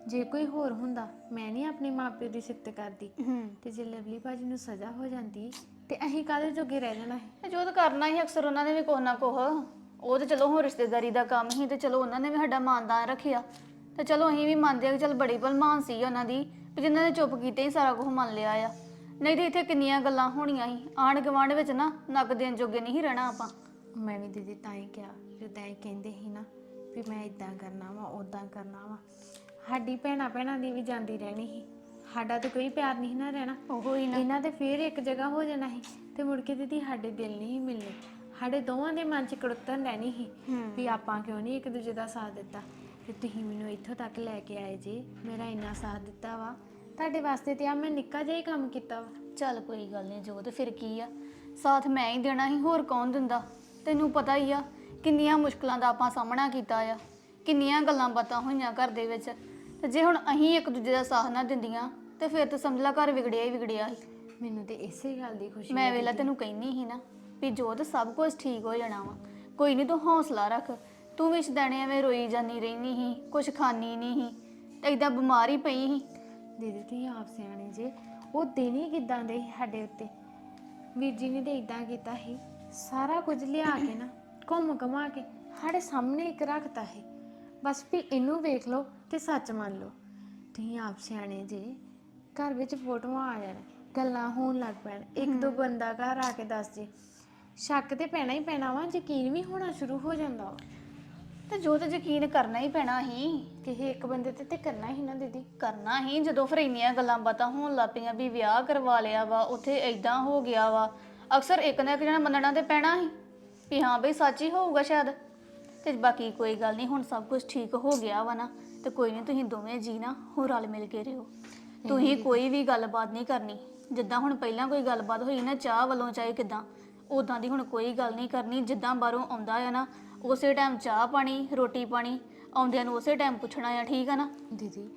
ਜੇ ਕੋਈ ਹੋਰ ਹੁੰਦਾ ਮੈਂ ਨਹੀਂ ਆਪਣੇ ਮਾਪਿਓ ਦੀ ਸਿੱਤ ਕਰਦੀ। ਹੂੰ। ਤੇ ਜੇ ਲਵਲੀ ਭਾਜੀ ਨੂੰ ਸਜ਼ਾ ਹੋ ਜਾਂਦੀ ਤੇ ਅਸੀਂ ਕਾਹਦੇ ਜੋਗੇ ਰਹਿ ਜਾਣਾ ਹੈ? ਤੇ ਜੋਤ ਕਰਨਾ ਹੀ ਅਕਸਰ ਉਹਨਾਂ ਨੇ ਵੀ ਕੁਛ ਨਾ ਕੁਛ ਉਹ ਤੇ ਚਲੋ ਹੁਣ ਰਿਸ਼ਤੇਦਾਰੀ ਦਾ ਕੰਮ ਹੀ ਤੇ ਚਲੋ ਉਹਨਾਂ ਨੇ ਵੀ ਸਾਡਾ ਮਾਨਦਾਨ ਰੱਖਿਆ। ਤੇ ਚਲੋ ਅਸੀਂ ਵੀ ਮੰਨਦੇ ਆ ਕਿ ਚਲ ਬੜੀ ਭਲਮਾਨ ਸੀ ਉਹਨਾਂ ਦੀ ਵੀ ਜਿਨ੍ਹਾਂ ਨੇ ਚੁੱਪ ਕੀਤੇ ਹੀ ਸਾਰਾ ਕੁਝ ਮੰਨ ਲਿਆ ਆ। ਨਹੀਂ ਤੇ ਇੱਥੇ ਕਿੰਨੀਆਂ ਗੱਲਾਂ ਹੋਣੀਆਂ ਸੀ। ਆਂਢ ਗੁਆਂਢ ਵਿੱਚ ਨਾ ਨੱਕ ਦੇਣ ਜੋਗੇ ਨਹੀਂ ਰਹਿਣਾ ਆਪਾਂ। ਮੈਂ ਵੀ ਦੀਦੀ ਤਾਂ ਹੀ ਕਿਹਾ ਜਿੱਦਾਂ ਇਹ ਕਹਿੰਦੇ ਸੀ ਨਾ ਵੀ ਮੈਂ ਇਦਾਂ ਕਰਨਾ ਵਾ ਉਦਾਂ ਕਰਨਾ ਵਾ। ਸਾਡੀ ਭੈਣਾਂ ਭੈਣਾਂ ਦੀ ਵੀ ਜਾਂਦੀ ਰਹਿਣੀ ਸੀ। ਸਾਡਾ ਤੇ ਕੋਈ ਪਿਆਰ ਨਹੀਂ ਨਾ ਰਹਿਣਾ। ਉਹੋ ਹੀ ਨਾ। ਇਹਨਾਂ ਦੇ ਫੇਰ ਇੱਕ ਜਗ੍ਹਾ ਹੋ ਜਾਣਾ ਸੀ ਤੇ ਮੁੜ ਕੇ ਦੀਦੀ ਸਾਡੇ ਦਿਲ ਨਹੀਂ ਸੀ ਮਿਲਨੇ ਸਾਡੇ ਦੋਵਾਂ ਦੇ ਮਨ 'ਚ ਕੜੁੱਤਨ ਰਹਿਣੀ ਸੀ ਵੀ ਆਪਾਂ ਕਿਉਂ ਨਹੀਂ ਇੱਕ ਦੂਜੇ ਦਾ ਸਾਥ ਦਿੱਤਾ। ਤੇ ਤੁਸੀਂ ਮੈਨੂੰ ਇੱਥੋਂ ਤੱਕ ਲੈ ਕੇ ਆਏ ਜੀ ਮੇਰਾ ਇੰਨਾ ਸਾਥ ਦਿੱਤਾ ਵਾ। ਤੁਹਾਡੇ ਵਾਸਤੇ ਤੇ ਆ ਮੈਂ ਨਿੱਕਾ ਜਿਹਾ ਹੀ ਕੰਮ ਕੀਤਾ ਵਾ। ਚੱਲ ਕੋਈ ਗੱਲ ਨਹੀਂ ਜੋਤ ਫਿਰ ਕੀ ਆ? ਸਾਥ ਮੈਂ ਹੀ ਦੇਣਾ ਸੀ ਹੋਰ ਕੌਣ ਦਿੰਦਾ? ਤੈਨੂੰ ਪਤਾ ਹੀ ਆ ਕਿੰਨੀਆਂ ਮੁਸ਼ਕਲਾਂ ਦਾ ਆਪਾਂ ਸਾਹਮਣਾ ਕੀਤਾ ਆ ਕਿੰਨੀਆਂ ਗੱਲਾਂ ਬਾਤਾਂ ਹੋਈਆਂ ਘਰ ਦੇ ਵਿੱਚ। ਤੇ ਜੇ ਹੁਣ ਅਸੀਂ ਇੱਕ ਦੂਜੇ ਦਾ ਸਾਥ ਨਾ ਦਿੰਦੀਆਂ ਤੇ ਫਿਰ ਤਾਂ ਸਮਝ ਲਾ ਘਰ ਵਿਗੜਿਆ ਹੀ ਵਿਗੜਿਆ ਸੀ। ਮੈਨੂੰ ਤੇ ਇਸੇ ਗੱਲ ਦੀ ਖੁਸ਼ੀ ਮੈਂ ਵੇਲਾ ਤੈਨੂੰ ਕਹਿੰਨੀ ਸੀ ਨਾ ਵੀ ਜੋਤ ਸਭ ਕੁਝ ਠੀਕ ਹੋ ਜਾਣਾ ਵਾ। ਕੋਈ ਨਹੀਂ ਤੂੰ ਹੌਸਲਾ ਰੱਖ ਤੂੰ ਵੀ ਸ਼ਦਾਣੇ ਐਵੇਂ ਰੋਈ ਜਾਨੀ ਰਹਿਨੀ ਸੀ ਕੁਝ ਖਾਣੀ ਨਹੀਂ ਸੀ ਤੇ ਏਦਾਂ ਬਿਮਾਰ ਪਈ ਸੀ। ਦੀਦੀ ਤੁਸੀਂ ਆਪ ਸਿਆਣੇ ਜੇ। ਉਹ ਹੀ ਕਿਦਾਂ ਦੇ ਸੀ ਸਾਡੇ ਉੱਤੇ? ਵੀਰ ਜੀ ਨੇ ਤੇ ਇਦਾਂ ਕੀਤਾ ਸੀ। ਸਾਰਾ ਕੁਝ ਲਿਆ ਕੇ ਨਾ ਘੁੰਮ ਘਮਾ ਕੇ ਸਾਡੇ ਸਾਹਮਣੇ ਇੱਕ ਰੱਖਤਾ ਸੀ। ਬਸ ਵੀ ਇਹਨੂੰ ਵੇਖ ਲਓ ਤੇ ਸੱਚ ਮੰਨ ਲਓ। ਤੁਸੀਂ ਆਪ ਸਿਆਣੇ ਜੇ ਘਰ ਵਿੱਚ ਫੋਟੋਆਂ ਆ ਜਾਣ ਗੱਲਾਂ ਹੋਣ ਲੱਗ ਪੈਣ। ਇੱਕ ਦੋ ਬੰਦਾ ਘਰ ਆ ਕੇ ਦੱਸ ਜੇ। ਸ਼ੱਕ ਤੇ ਪੈਣਾ ਹੀ ਪੈਣਾ ਵਾ ਯਕੀਨ ਵੀ ਹੋਣਾ ਸ਼ੁਰੂ ਹੋ ਜਾਂਦਾ ਵਾ। ਤੇ ਜੋਤ ਯਕੀਨ ਕਰਨਾ ਹੀ ਪੈਣਾ ਸੀ ਕਿਸੇ ਇੱਕ ਬੰਦੇ ਤੇ ਤੇ ਕਰਨਾ ਹੀ ਨਾ ਦੀਦੀ ਕਰਨਾ ਹੀ। ਜਦੋਂ ਫਿਰ ਇੰਨੀਆਂ ਗੱਲਾਂ ਬਾਤਾਂ ਹੋਣ ਲੱਗ ਪਈਆਂ ਵੀ ਵਿਆਹ ਕਰਵਾ ਲਿਆ ਵਾ ਉੱਥੇ ਐਦਾਂ ਹੋ ਗਿਆ ਵਾ ਅਕਸਰ ਇੱਕ ਨਾ ਇੱਕ ਜਣਾ ਮੰਨਣਾ ਤੇ ਪੈਣਾ ਹੀ ਵੀ ਹਾਂ ਬਈ ਸੱਚ ਹੀ ਹੋਊਗਾ ਸ਼ਾਇਦ। ਤੇ ਬਾਕੀ ਕੋਈ ਗੱਲ ਨਹੀਂ ਹੁਣ ਸਭ ਕੁਝ ਠੀਕ ਹੋ ਗਿਆ ਵਾ ਨਾ ਤੇ ਕੋਈ ਨਹੀਂ ਤੁਸੀਂ ਦੋਵੇਂ ਜੀ ਨਾ ਹੋ ਰਲ ਮਿਲ ਕੇ ਰਹੋ ਤੁਸੀਂ ਕੋਈ ਵੀ ਗੱਲਬਾਤ ਨਹੀਂ ਕਰਨੀ ਜਿੱਦਾਂ ਹੁਣ ਪਹਿਲਾਂ ਕੋਈ ਗੱਲਬਾਤ ਹੋਈ ਨਾ ਚਾਹ ਵੱਲੋਂ ਚਾਹੇ ਕਿਦਾਂ ਉਦਾਂ ਦੀ ਹੁਣ ਕੋਈ ਗੱਲ ਨਹੀਂ ਕਰਨੀ ਜਿੱਦਾਂ ਬਾਹਰੋਂ ਆਉਂਦਾ ਆ ਨਾ ਉਸੇ ਟਾਈਮ ਚਾਹ ਪਾਣੀ ਰੋਟੀ ਪਾਣੀ ਆਉਂਦਿਆਂ ਨੂੰ ਉਸੇ ਟਾਈਮ ਪੁੱਛਣਾ ਆ ਠੀਕ ਆ ਨਾ? ਦੀਦੀ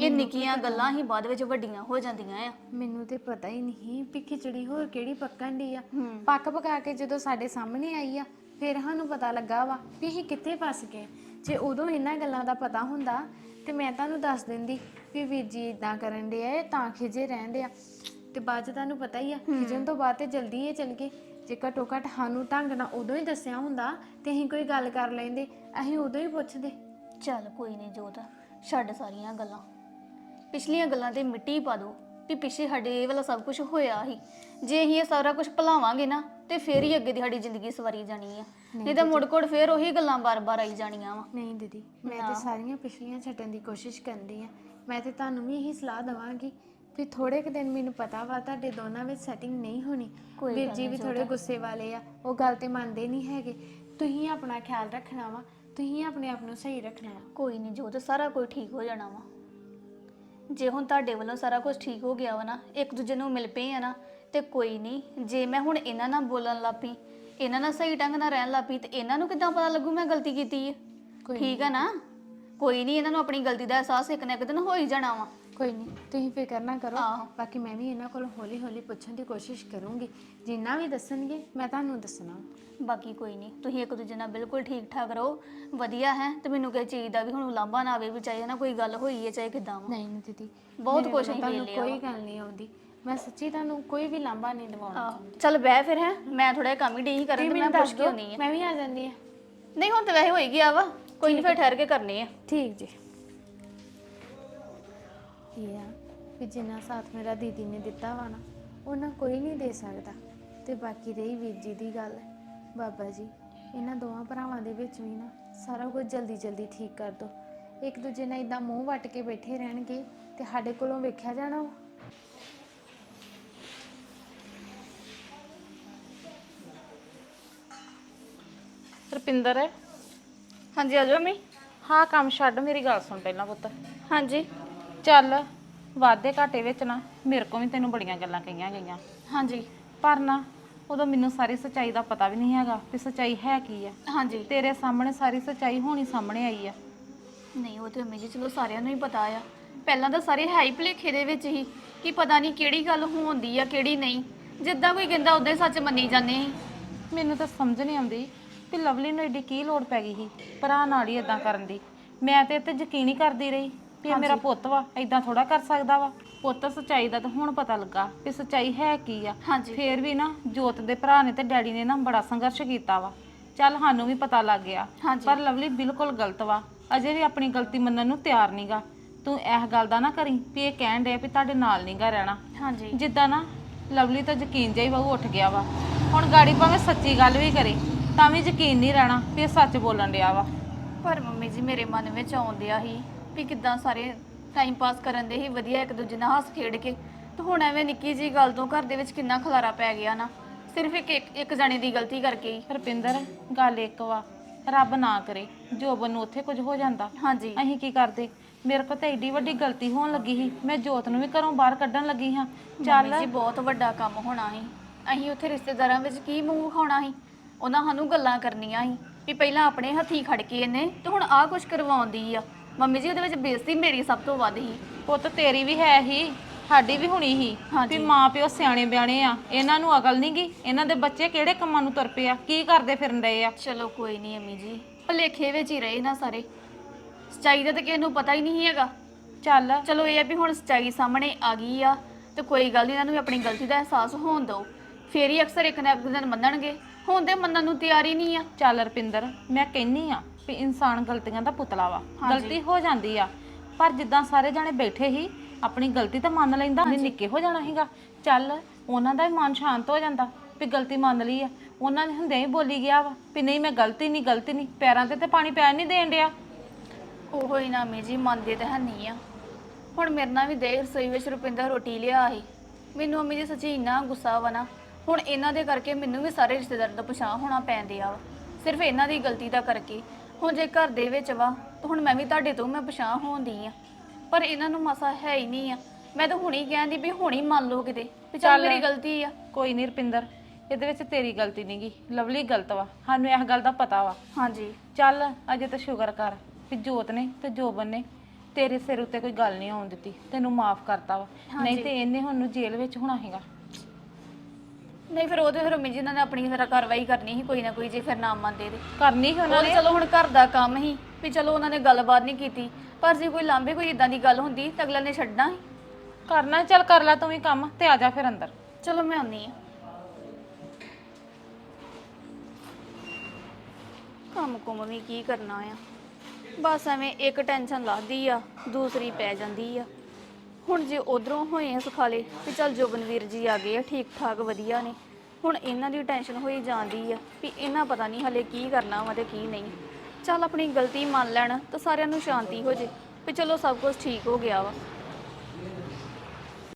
ਇਹ ਨਿੱਕੀਆਂ ਗੱਲਾਂ ਹੀ ਬਾਅਦ ਵਿੱਚ ਵੱਡੀਆਂ ਹੋ ਜਾਂਦੀਆਂ ਆ। ਮੈਨੂੰ ਤੇ ਪਤਾ ਹੀ ਨਹੀਂ ਵੀ ਖਿਚੜੀ ਹੋਰ ਕਿਹੜੀ ਪੱਕਣ ਦੀ ਆ। ਹੂੰ। ਪੱਕ ਪਕਾ ਕੇ ਜਦੋਂ ਸਾਡੇ ਸਾਹਮਣੇ ਆਈ ਆ ਫਿਰ ਸਾਨੂੰ ਪਤਾ ਲੱਗਾ ਵਾ ਵੀ ਅਸੀਂ ਕਿੱਥੇ ਫਸ ਗਏ। ਜੇ ਉਦੋਂ ਇਹਨਾਂ ਗੱਲਾਂ ਦਾ ਪਤਾ ਹੁੰਦਾ ਤੇ ਮੈਂ ਤੁਹਾਨੂੰ ਦੱਸ ਦਿੰਦੀ ਵੀ ਵੀਰ ਜੀ ਇਦਾਂ ਕਰਨ ਦੇ ਆ ਇਹ ਤਾਂ ਖਿਜੇ ਰਹਿੰਦੇ ਆ। ਤੇ ਬਾਅਦ ਚ ਤੁਹਾਨੂੰ ਪਤਾ ਹੀ ਆ ਖਿਜਣ ਤੋਂ ਬਾਅਦ ਤੇ ਜਲਦੀ ਇਹ ਚਲ ਗਏ। ਜੇ ਘਟੋ ਘਟ ਸਾਨੂੰ ਢੰਗ ਨਾਲ ਉਦੋਂ ਹੀ ਦੱਸਿਆ ਹੁੰਦਾ ਤੇ ਅਸੀਂ ਕੋਈ ਗੱਲ ਕਰ ਲੈਂਦੇ ਅਸੀਂ ਉਦੋਂ ਹੀ ਪੁੱਛਦੇ। ਚੱਲ ਕੋਈ ਨਹੀਂ ਜੋਤ ਛੱਡ ਸਾਰੀਆਂ ਗੱਲਾਂ। ਪਿਛਲੀਆਂ ਗੱਲਾਂ ਤੇ ਮਿੱਟੀ ਪਾ ਦੋ ਵੀ ਪਿੱਛੇ ਸਾਡੇ ਇਹ ਵਾਲਾ ਸਭ ਕੁਝ ਹੋਇਆ ਸੀ। ਜੇ ਅਸੀਂ ਇਹ ਸਾਰਾ ਕੁਝ ਭੁਲਾਵਾਂਗੇ ਨਾ ਤੇ ਫੇਰ ਹੀ ਅੱਗੇ ਦੀ ਸਾਡੀ ਜ਼ਿੰਦਗੀ ਸਵਾਰੀ ਜਾਣੀ ਆ। ਨਹੀਂ ਤਾਂ ਮੁੜ ਕੋੜ ਫੇਰ ਉਹੀ ਗੱਲਾਂ ਬਾਰ-ਬਾਰ ਆਈ ਜਾਣੀਆਂ ਵਾ। ਨਹੀਂ ਦੀਦੀ ਮੈਂ ਤੇ ਸਾਰੀਆਂ ਪਿਛਲੀਆਂ ਛੱਡਣ ਦੀ ਕੋਸ਼ਿਸ਼ ਕਰਦੀ ਆ। ਮੈਂ ਤੇ ਤੁਹਾਨੂੰ ਵੀ ਇਹੀ ਸਲਾਹ ਦਵਾਂਗੀ ਵੀ ਥੋੜੇ ਕੁ ਦਿਨ ਮੈਨੂੰ ਪਤਾ ਵਾ ਤੁਹਾਡੇ ਦੋਨਾਂ ਵਿੱਚ ਸੈਟਿੰਗ ਨਹੀਂ ਹੋਣੀ। ਕੋਈ ਵੀਰ ਗੱਲ ਜੀ ਵੀ ਥੋੜੇ ਗੁੱਸੇ ਵਾਲੇ ਆ ਉਹ ਗੱਲ ਤੇ ਮੰਨਦੇ ਨਹੀਂ ਹੈਗੇ। ਤੁਸੀਂ ਆਪਣਾ ਖਿਆਲ ਰੱਖਣਾ ਵਾ ਤੁਸੀਂ ਆਪਣੇ ਆਪ ਨੂੰ ਸਹੀ ਰੱਖਣਾ ਵਾ। ਕੋਈ ਨਹੀਂ ਜੋਤ ਸਾਰਾ ਕੁਝ ਠੀਕ ਹੋ ਜਾਣਾ ਵਾ। ਜੇ ਹੁਣ ਤੁਹਾਡੇ ਵੱਲੋਂ ਸਾਰਾ ਕੁਝ ਠੀਕ ਹੋ ਗਿਆ ਵਾ ਨਾ ਇੱਕ ਦੂਜੇ ਨੂੰ ਮਿਲ ਪਏ ਆ ਨਾ ਤੇ ਕੋਈ ਨਹੀਂ ਜੇ ਮੈਂ ਹੁਣ ਇਹਨਾਂ ਨਾਲ ਬੋਲਣ ਲੱਪੀ ਇਹਨਾਂ ਨਾਲ ਸਹੀ ਢੰਗ ਨਾਲ ਰਹਿਣ ਲੱਪੀ ਤੇ ਇਹਨਾਂ ਨੂੰ ਕਿੱਦਾਂ ਪਤਾ ਲੱਗੂ ਮੈਂ ਗਲਤੀ ਕੀਤੀ ਹੈ ਕੋਈ ਠੀਕ ਆ ਨਾ? ਕੋਈ ਨਹੀਂ ਇਹਨਾਂ ਨੂੰ ਆਪਣੀ ਗਲਤੀ ਦਾ ਅਹਿਸਾਸ ਇੱਕ ਨਾ ਇੱਕ ਦਿਨ ਹੋ ਹੀ ਜਾਣਾ ਵਾ। ਕੋਈ ਨਹੀਂ ਤੁਸੀਂ ਫਿਕਰ ਨਾ ਕਰੋ। ਆਹੋ। ਬਾਕੀ ਮੈਂ ਵੀ ਇਹਨਾਂ ਕੋਲ ਹੌਲੀ ਹੌਲੀ ਪੁੱਛਣ ਦੀ ਕੋਸ਼ਿਸ਼ ਕਰੂੰਗੀ। ਜਿੰਨਾ ਵੀ ਦੱਸਣਗੇ ਮੈਂ ਤੁਹਾਨੂੰ ਦੱਸਣਾ। ਬਾਕੀ ਕੋਈ ਨਹੀਂ ਤੁਸੀਂ ਇੱਕ ਦੂਜੇ ਨਾਲ ਬਿਲਕੁਲ ਠੀਕ ਠਾਕ ਰਹੋ ਵਧੀਆ ਹੈ ਤੇ ਮੈਨੂੰ ਕਿਸੇ ਚੀਜ਼ ਦਾ ਵੀ ਹੁਣ ਲਾਂਭਾ ਨਾ ਆਵੇ ਵੀ ਚਾਹੇ ਨਾ ਕੋਈ ਗੱਲ ਹੋਈ ਹੈ ਚਾਹੇ ਕਿਦਾਂ ਨਹੀਂ ਨਹੀਂ ਦੀਦੀ ਬਹੁਤ ਮੇਰੇ ਕੁਛ ਵੱਲੋਂ ਅਸੀਂ ਤੁਹਾਨੂੰ ਕੋਈ। ਗੱਲ ਨਹੀਂ ਆਉਂਦੀ। ਮੈਂ ਸੱਚੀ ਤੁਹਾਨੂੰ ਕੋਈ ਵੀ ਲਾਂਭਾ ਨਹੀਂ ਦਿਵਾਉਣਾ ਚੱਲ ਬਹਿ ਫਿਰ ਹੈ ਮੈਂ ਥੋੜਾ ਕੰਮ ਹੀ ਡੀ ਕਰਨ ਤੇ ਮੈਂ ਪੁੱਛ ਕੇ ਆਉਣੀ ਆ? ਮੈਂ ਵੀ ਆ ਜਾਂਦੀ ਆ ਨਹੀਂ ਹੁਣ ਤੇ ਵੈਸੇ ਹੋ ਹੀ ਗਿਆ ਵਾ ਕੋਈ ਨਹੀਂ ਫਿਰ ਠਹਿਰ ਕੇ ਕਰਨੀ ਆ। ਠੀਕ ਜੀ। ਇਹ ਆ ਕਿ ਜਿੰਨਾ ਸਾਥ ਮੇਰਾ ਦੀਦੀ ਨੇ ਦਿੱਤਾ ਵਾ ਨਾ ਉਹਨਾਂ ਕੋਈ ਨਹੀਂ ਦੇ ਸਕਦਾ। ਤੇ ਬਾਕੀ ਰਹੀ ਵੀਰ ਜੀ ਦੀ ਗੱਲ। ਬਾਬਾ ਜੀ ਇਹਨਾਂ ਦੋਵਾਂ ਭਰਾਵਾਂ ਦੇ ਵਿੱਚ ਵੀ ਨਾ ਸਾਰਾ ਕੁਝ ਜਲਦੀ ਜਲਦੀ ਠੀਕ ਕਰ ਦੋ। ਇੱਕ ਦੂਜੇ ਨਾਲ ਇਦਾਂ ਮੂੰਹ ਵੱਟ ਕੇ ਬੈਠੇ ਰਹਿਣਗੇ ਤੇ ਸਾਡੇ ਕੋਲੋਂ ਵੇਖਿਆ ਜਾਣਾ ਵਾ। ਰੁਪਿੰਦਰ ਹਾਂਜੀ ਆ ਜਾਓ ਮੰਮੀ। ਹਾਂ ਕੰਮ ਛੱਡ ਮੇਰੀ ਗੱਲ ਸੁਣ ਪਹਿਲਾਂ ਪੁੱਤ। ਹਾਂਜੀ। ਚੱਲ ਵਾਧੇ ਘਾਟੇ ਵਿੱਚ ਨਾ ਮੇਰੇ ਕੋਲ ਵੀ ਤੈਨੂੰ ਬੜੀਆਂ ਗੱਲਾਂ ਕਹੀਆਂ ਗਈਆਂ। ਹਾਂਜੀ। ਪਰ ਨਾ ਉਦੋਂ ਮੈਨੂੰ ਸਾਰੀ ਸੱਚਾਈ ਦਾ ਪਤਾ ਵੀ ਨਹੀਂ ਹੈਗਾ ਕਿ ਸੱਚਾਈ ਹੈ ਕੀ ਆ। ਹਾਂਜੀ। ਤੇਰੇ ਸਾਹਮਣੇ ਸਾਰੀ ਸੱਚਾਈ ਹੋਣੀ ਸਾਹਮਣੇ ਆਈ ਆ। ਨਹੀਂ ਉਹ ਤੇ ਮੰਮੀ ਜੀ ਚਲੋ ਸਾਰਿਆਂ ਨੂੰ ਹੀ ਪਤਾ ਆ। ਪਹਿਲਾਂ ਤਾਂ ਸਾਰੇ ਹੈ ਹੀ ਭੁਲੇਖੇ ਦੇ ਵਿੱਚ ਹੀ ਕਿ ਪਤਾ ਨਹੀਂ ਕਿਹੜੀ ਗੱਲ ਹੋਉਂਦੀ ਆ ਕਿਹੜੀ ਨਹੀਂ। ਜਿੱਦਾਂ ਕੋਈ ਕਹਿੰਦਾ ਉਦਾਂ ਹੀ ਸੱਚ ਮੰਨੀ ਜਾਂਦੇ ਸੀ ਮੈਨੂੰ ਤਾਂ ਸਮਝ ਨਹੀਂ ਆਉਂਦੀ ਕਿ ਲਵਲੀ ਨੂੰ ਏਡੀ ਕੀ ਲੋੜ ਪੈ ਗਈ ਸੀ ਭਰਾ ਨਾਲ ਹੀ ਇਦਾਂ ਕਰਨ ਦੀ। ਮੈਂ ਤੇ ਇਹ ਤੇ ਯਕੀਨ ਹੀ ਕਰਦੀ ਰਹੀ। ਵੀ ਇਹ ਮੇਰਾ ਪੁੱਤ ਵਾ ਇਦਾਂ ਥੋੜਾ ਕਰ ਸਕਦਾ ਵਾ। ਪੁੱਤ ਸੱਚਾਈ ਦਾ ਤਾਂ ਹੁਣ ਪਤਾ ਲੱਗਾ ਕਿ ਸੱਚਾਈ ਹੈ ਕੀ ਆ। ਹਾਂਜੀ। ਫੇਰ ਵੀ ਨਾ ਜੋਤ ਦੇ ਭਰਾ ਨੇ ਤੇ ਡੈਡੀ ਨੇ ਨਾ ਬੜਾ ਸੰਘਰਸ਼ ਕੀਤਾ ਵਾ। ਚੱਲ ਸਾਨੂੰ ਵੀ ਪਤਾ ਲੱਗ ਗਿਆ ਹਾਂਜੀ। ਪਰ ਲਵਲੀ ਬਿਲਕੁਲ ਗਲਤ ਵਾ। ਅਜੇ ਵੀ ਆਪਣੀ ਗਲਤੀ ਮੰਨਣ ਨੂੰ ਤਿਆਰ ਨਹੀਂਗਾ ਤੂੰ ਇਹ ਗੱਲ ਦਾ ਨਾ ਕਰੀ ਵੀ ਇਹ ਕਹਿਣ ਡਿਆ ਵੀ ਤੁਹਾਡੇ ਨਾਲ ਨਹੀਂਗਾ ਰਹਿਣਾ। ਹਾਂਜੀ। ਜਿੱਦਾਂ ਨਾ ਲਵਲੀ ਤਾਂ ਯਕੀਨ ਜਿਹਾ ਹੀ ਬਹੁ ਉੱਠ ਗਿਆ ਵਾ। ਹੁਣ ਗਾੜੀ ਭਾਵੇਂ ਸੱਚੀ ਗੱਲ ਵੀ ਕਰੇ ਤਾਂ ਵੀ ਯਕੀਨ ਨਹੀਂ ਰਹਿਣਾ ਵੀ ਇਹ ਸੱਚ ਬੋਲਣ ਡਿਆ ਵਾ। ਪਰ ਮੰਮੀ ਜੀ ਮੇਰੇ ਮਨ ਵਿੱਚ ਆਉਂਦਿਆ ਸੀ ਵੀ ਕਿੱਦਾਂ ਸਾਰੇ ਟਾਈਮ ਪਾਸ ਕਰਨ ਦੇ ਹੀ ਵਧੀਆ ਇੱਕ ਦੂਜੇ ਨਾਲ ਹੱਸ ਖੇਡ ਕੇ। ਤੇ ਹੁਣ ਐਵੇਂ ਨਿੱਕੀ ਜੀ ਗੱਲ ਤੋਂ ਘਰ ਦੇ ਵਿੱਚ ਕਿੰਨਾ ਖਲਾਰਾ ਪੈ ਗਿਆ ਨਾ। ਸਿਰਫ ਇੱਕ ਇੱਕ- ਇੱਕ ਜਣੇ ਦੀ ਗਲਤੀ ਕਰਕੇ ਹੀ। ਰੁਪਿੰਦਰ ਗੱਲ ਇੱਕ ਵਾ ਰੱਬ ਨਾ ਕਰੇ ਜੋਬਨ ਨੂੰ ਉੱਥੇ ਕੁਝ ਹੋ ਜਾਂਦਾ। ਹਾਂਜੀ। ਅਸੀਂ ਕੀ ਕਰਦੇ? ਮੇਰੇ ਕੋਲ ਤਾਂ ਏਡੀ ਵੱਡੀ ਗਲਤੀ ਹੋਣ ਲੱਗੀ ਸੀ। ਮੈਂ ਜੋਤ ਨੂੰ ਵੀ ਘਰੋਂ ਬਾਹਰ ਕੱਢਣ ਲੱਗੀ ਹਾਂ। ਚੱਲ ਜੀ ਬਹੁਤ ਵੱਡਾ ਕੰਮ ਹੋਣਾ ਸੀ। ਅਸੀਂ ਉੱਥੇ ਰਿਸ਼ਤੇਦਾਰਾਂ ਵਿੱਚ ਕੀ ਮੂੰਹ ਵਿਖਾਉਣਾ ਸੀ? ਉਹਨਾਂ ਸਾਨੂੰ ਗੱਲਾਂ ਕਰਨੀਆਂ ਸੀ। ਵੀ ਪਹਿਲਾਂ ਆਪਣੇ ਹੱਥੀਂ ਖੜ ਕੇ ਇਹਨੇ ਤੇ ਹੁਣ ਆਹ ਕੁਝ ਕਰਵਾਉਂਦੀ ਆ। ਮੰਮੀ ਜੀ ਉਹਦੇ ਵਿੱਚ ਬੇਇੱਜ਼ਤੀ ਮੇਰੀ ਸਭ ਤੋਂ ਵੱਧ ਸੀ। ਪੁੱਤ ਤੇਰੀ ਵੀ ਹੈ ਹੀ ਸਾਡੀ ਵੀ ਹੁਣੀ ਹੀ। ਵੀ ਮਾਂ ਪਿਓ ਸਿਆਣੇ ਬਿਆਣੇ ਆ। ਇਹਨਾਂ ਨੂੰ ਅਕਲ ਨਹੀਂ ਗੀ ਇਹਨਾਂ ਦੇ ਬੱਚੇ ਕਿਹੜੇ ਕੰਮਾਂ ਨੂੰ ਤੁਰ ਪਏ ਆ? ਕੀ ਕਰਦੇ ਫਿਰਨ ਰਹੇ ਆ? ਚਲੋ ਕੋਈ ਨਹੀਂ ਅਮੀ ਜੀ ਭਲੇਖੇ ਵਿੱਚ ਹੀ ਰਹੇ ਨਾ ਸਾਰੇ। ਸੱਚਾਈ ਦਾ ਤਾਂ ਕਿਸੇ ਨੂੰ ਪਤਾ ਹੀ ਨਹੀਂ ਹੈਗਾ। ਚੱਲ। ਚਲੋ ਇਹ ਆ ਵੀ ਹੁਣ ਸੱਚਾਈ ਸਾਹਮਣੇ ਆ ਗਈ ਆ ਤੇ ਕੋਈ ਗੱਲ ਨਹੀਂ ਇਹਨਾਂ ਨੂੰ ਵੀ ਆਪਣੀ ਗਲਤੀ ਦਾ ਅਹਿਸਾਸ ਹੋਣ ਦਿਓ। ਫੇਰ ਹੀ ਅਕਸਰ ਇੱਕ ਨਾ ਇੱਕ ਦਿਨ ਮੰਨਣਗੇ। ਹੁਣ ਤੇ ਮੰਨਣ ਨੂੰ ਤਿਆਰ ਹੀ ਨਹੀਂ ਆ। ਚੱਲ ਰਪਿੰਦਰ ਮੈਂ ਕਹਿੰਨੀ ਆ ਵੀ ਇਨਸਾਨ ਗਲਤੀਆਂ ਦਾ ਪੁਤਲਾ ਵਾ। ਗਲਤੀ ਹੋ ਜਾਂਦੀ ਆ। ਪਰ ਜਿੱਦਾਂ ਸਾਰੇ ਜਾਣੇ ਬੈਠੇ ਸੀ ਆਪਣੀ ਗਲਤੀ ਤਾਂ ਮੰਨ ਲੈਂਦਾ ਨਹੀਂ ਨਿੱਕੇ ਹੋ ਜਾਣਾ ਸੀਗਾ। ਚੱਲ ਉਹਨਾਂ ਦਾ ਵੀ ਮਨ ਸ਼ਾਂਤ ਹੋ ਜਾਂਦਾ ਵੀ ਗਲਤੀ ਮੰਨ ਲਈ ਆ। ਉਹਨਾਂ ਦੇ ਹੁੰਦਿਆਂ ਹੀ ਬੋਲੀ ਗਿਆ ਵਾ ਵੀ ਨਹੀਂ ਮੈਂ ਗਲਤੀ ਨਹੀਂ ਗਲਤੀ ਨਹੀਂ ਪੈਰਾਂ ਤੇ ਤੇ ਪਾਣੀ ਪੈਣ ਨਹੀਂ ਦੇਣ ਡਿਆ। ਉਹੋ ਹੀ ਨਾ ਅਮੀ ਜੀ ਮੰਨਦੇ ਤਾਂ ਹੈ ਨਹੀਂ ਆ। ਹੁਣ ਮੇਰੇ ਨਾਲ ਵੀ ਦੇ ਰਸੋਈ ਵਿੱਚ ਰੁਪਿੰਦਰ ਰੋਟੀ ਲਿਆ ਸੀ। ਮੈਨੂੰ ਅਮੀ ਜੀ ਸੱਚੀ ਇੰਨਾ ਗੁੱਸਾ ਵਾ ਨਾ। ਹੁਣ ਇਹਨਾਂ ਦੇ ਕਰਕੇ ਮੈਨੂੰ ਵੀ ਸਾਰੇ ਰਿਸ਼ਤੇਦਾਰਾਂ ਦਾ ਪਛਾਣ ਹੋਣਾ ਪੈਂਦੇ ਆ ਵਾ। ਸਿਰਫ ਇਹਨਾਂ ਦੀ ਗਲਤੀ ਦਾ ਕਰਕੇ। ਹੁਣ ਜੇ ਘਰ ਦੇ ਵਿੱਚ ਵਾ ਤਾਂ ਹੁਣ ਮੈਂ ਵੀ ਤੁਹਾਡੇ ਤੋਂ ਮੈਂ ਪਛਾਣ ਹੋਣਦੀ ਆ। ਪਰ ਇਹਨਾਂ ਨੂੰ ਮਸਾ ਹੈ ਹੀ ਨਹੀਂ ਆ। ਮੈਂ ਤਾਂ ਹੁਣੀ ਕਹਿੰਦੀ ਵੀ ਹੁਣੀ ਮੰਨ ਲਓ ਕਿਤੇ ਵੀ ਚੱਲ ਚੱਲ। ਮੇਰੀ ਗਲਤੀ ਆ। ਕੋਈ ਨਹੀਂ ਰਪਿੰਦਰ ਇਹਦੇ ਵਿੱਚ ਤੇਰੀ ਗਲਤੀ ਨਹੀਂਗੀ ਲਵਲੀ ਗਲਤ ਵਾ ਸਾਨੂੰ ਇਸ ਗੱਲ ਦਾ ਪਤਾ ਵਾ। ਹਾਂਜੀ। ਚੱਲ ਅਜੇ ਤਾਂ ਸ਼ੁਕਰ ਕਰ ਵੀ ਜੋਤ ਨੇ ਤੇ ਜੋਬਨ ਨੇ ਤੇਰੇ ਸਿਰ ਉੱਤੇ ਕੋਈ ਗੱਲ ਨਹੀਂ ਆਉਣ ਦਿੱਤੀ ਤੈਨੂੰ ਮਾਫ ਕਰਤਾ ਵਾ। ਨਹੀਂ ਤੇ ਇਹਨੇ ਹੁਣ ਨੂੰ ਜੇਲ੍ਹ ਵਿੱਚ ਹੋਣਾ ਹੈਗਾ ਨਹੀਂ ਫਿਰ ਉਹਦੇ ਫਿਰ ਅਮੀ ਜੀ ਨੇ ਆਪਣੀ ਫਿਰ ਕਾਰਵਾਈ ਕਰਨੀ ਸੀ ਕੋਈ ਨਾ ਕੋਈ ਜੇ ਫਿਰ ਨਾ ਮੰਨਦੇ ਤੇ। ਕਰਨੀ ਸੀ ਉਹਨਾਂ ਉਹ ਨੇ? ਚਲੋ ਹੁਣ ਘਰ ਦਾ ਕੰਮ ਹੀ ਵੀ ਚਲੋ ਉਹਨਾਂ ਨੇ ਗੱਲਬਾਤ ਨਹੀਂ ਕੀਤੀ। ਪਰ ਜੇ ਕੋਈ ਲਾਂਬੇ ਕੋਈ ਇਦਾਂ ਦੀ ਗੱਲ ਹੁੰਦੀ ਤਾਂ ਅਗਲਾ ਨੇ ਛੱਡਣਾ ਸੀ। ਕਰਨਾ ਚੱਲ ਕਰ ਲੈ ਤੂੰ ਵੀ ਕੰਮ ਤੇ ਆ ਜਾ ਫਿਰ ਅੰਦਰ। ਚਲੋ ਮੈਂ ਆਉਂਦੀ ਆ ਕੰਮ ਕੁਮ ਵੀ ਕੀ ਕਰਨਾ ਆ? ਬਸ ਐਵੇਂ ਇੱਕ ਟੈਨਸ਼ਨ ਲੱਗਦੀ ਆ ਦੂਸਰੀ ਪੈ ਜਾਂਦੀ ਆ। ਹੁਣ ਜੇ ਉਧਰੋਂ ਹੋਏ ਆ ਸੁਖਾਲੇ, ਵੀ ਚੱਲ ਜੋਬਨਵੀਰ ਜੀ ਆ ਗਏ ਆ ਠੀਕ ਠਾਕ ਵਧੀਆ ਨੇ। ਹੁਣ ਇਹਨਾਂ ਦੀ ਟੈਨਸ਼ਨ ਹੋਈ ਜਾਂਦੀ ਆ ਵੀ ਇਹਨਾਂ ਪਤਾ ਨਹੀਂ ਹਲੇ ਕੀ ਕਰਨਾ ਵਾ ਤੇ ਕੀ ਨਹੀਂ। ਚੱਲ ਆਪਣੀ ਗਲਤੀ ਮੰਨ ਲੈਣ ਤਾਂ ਸਾਰਿਆਂ ਨੂੰ ਸ਼ਾਂਤੀ ਹੋ ਜੇ, ਵੀ ਚਲੋ ਸਭ ਕੁਝ ਠੀਕ ਹੋ ਗਿਆ ਵਾ।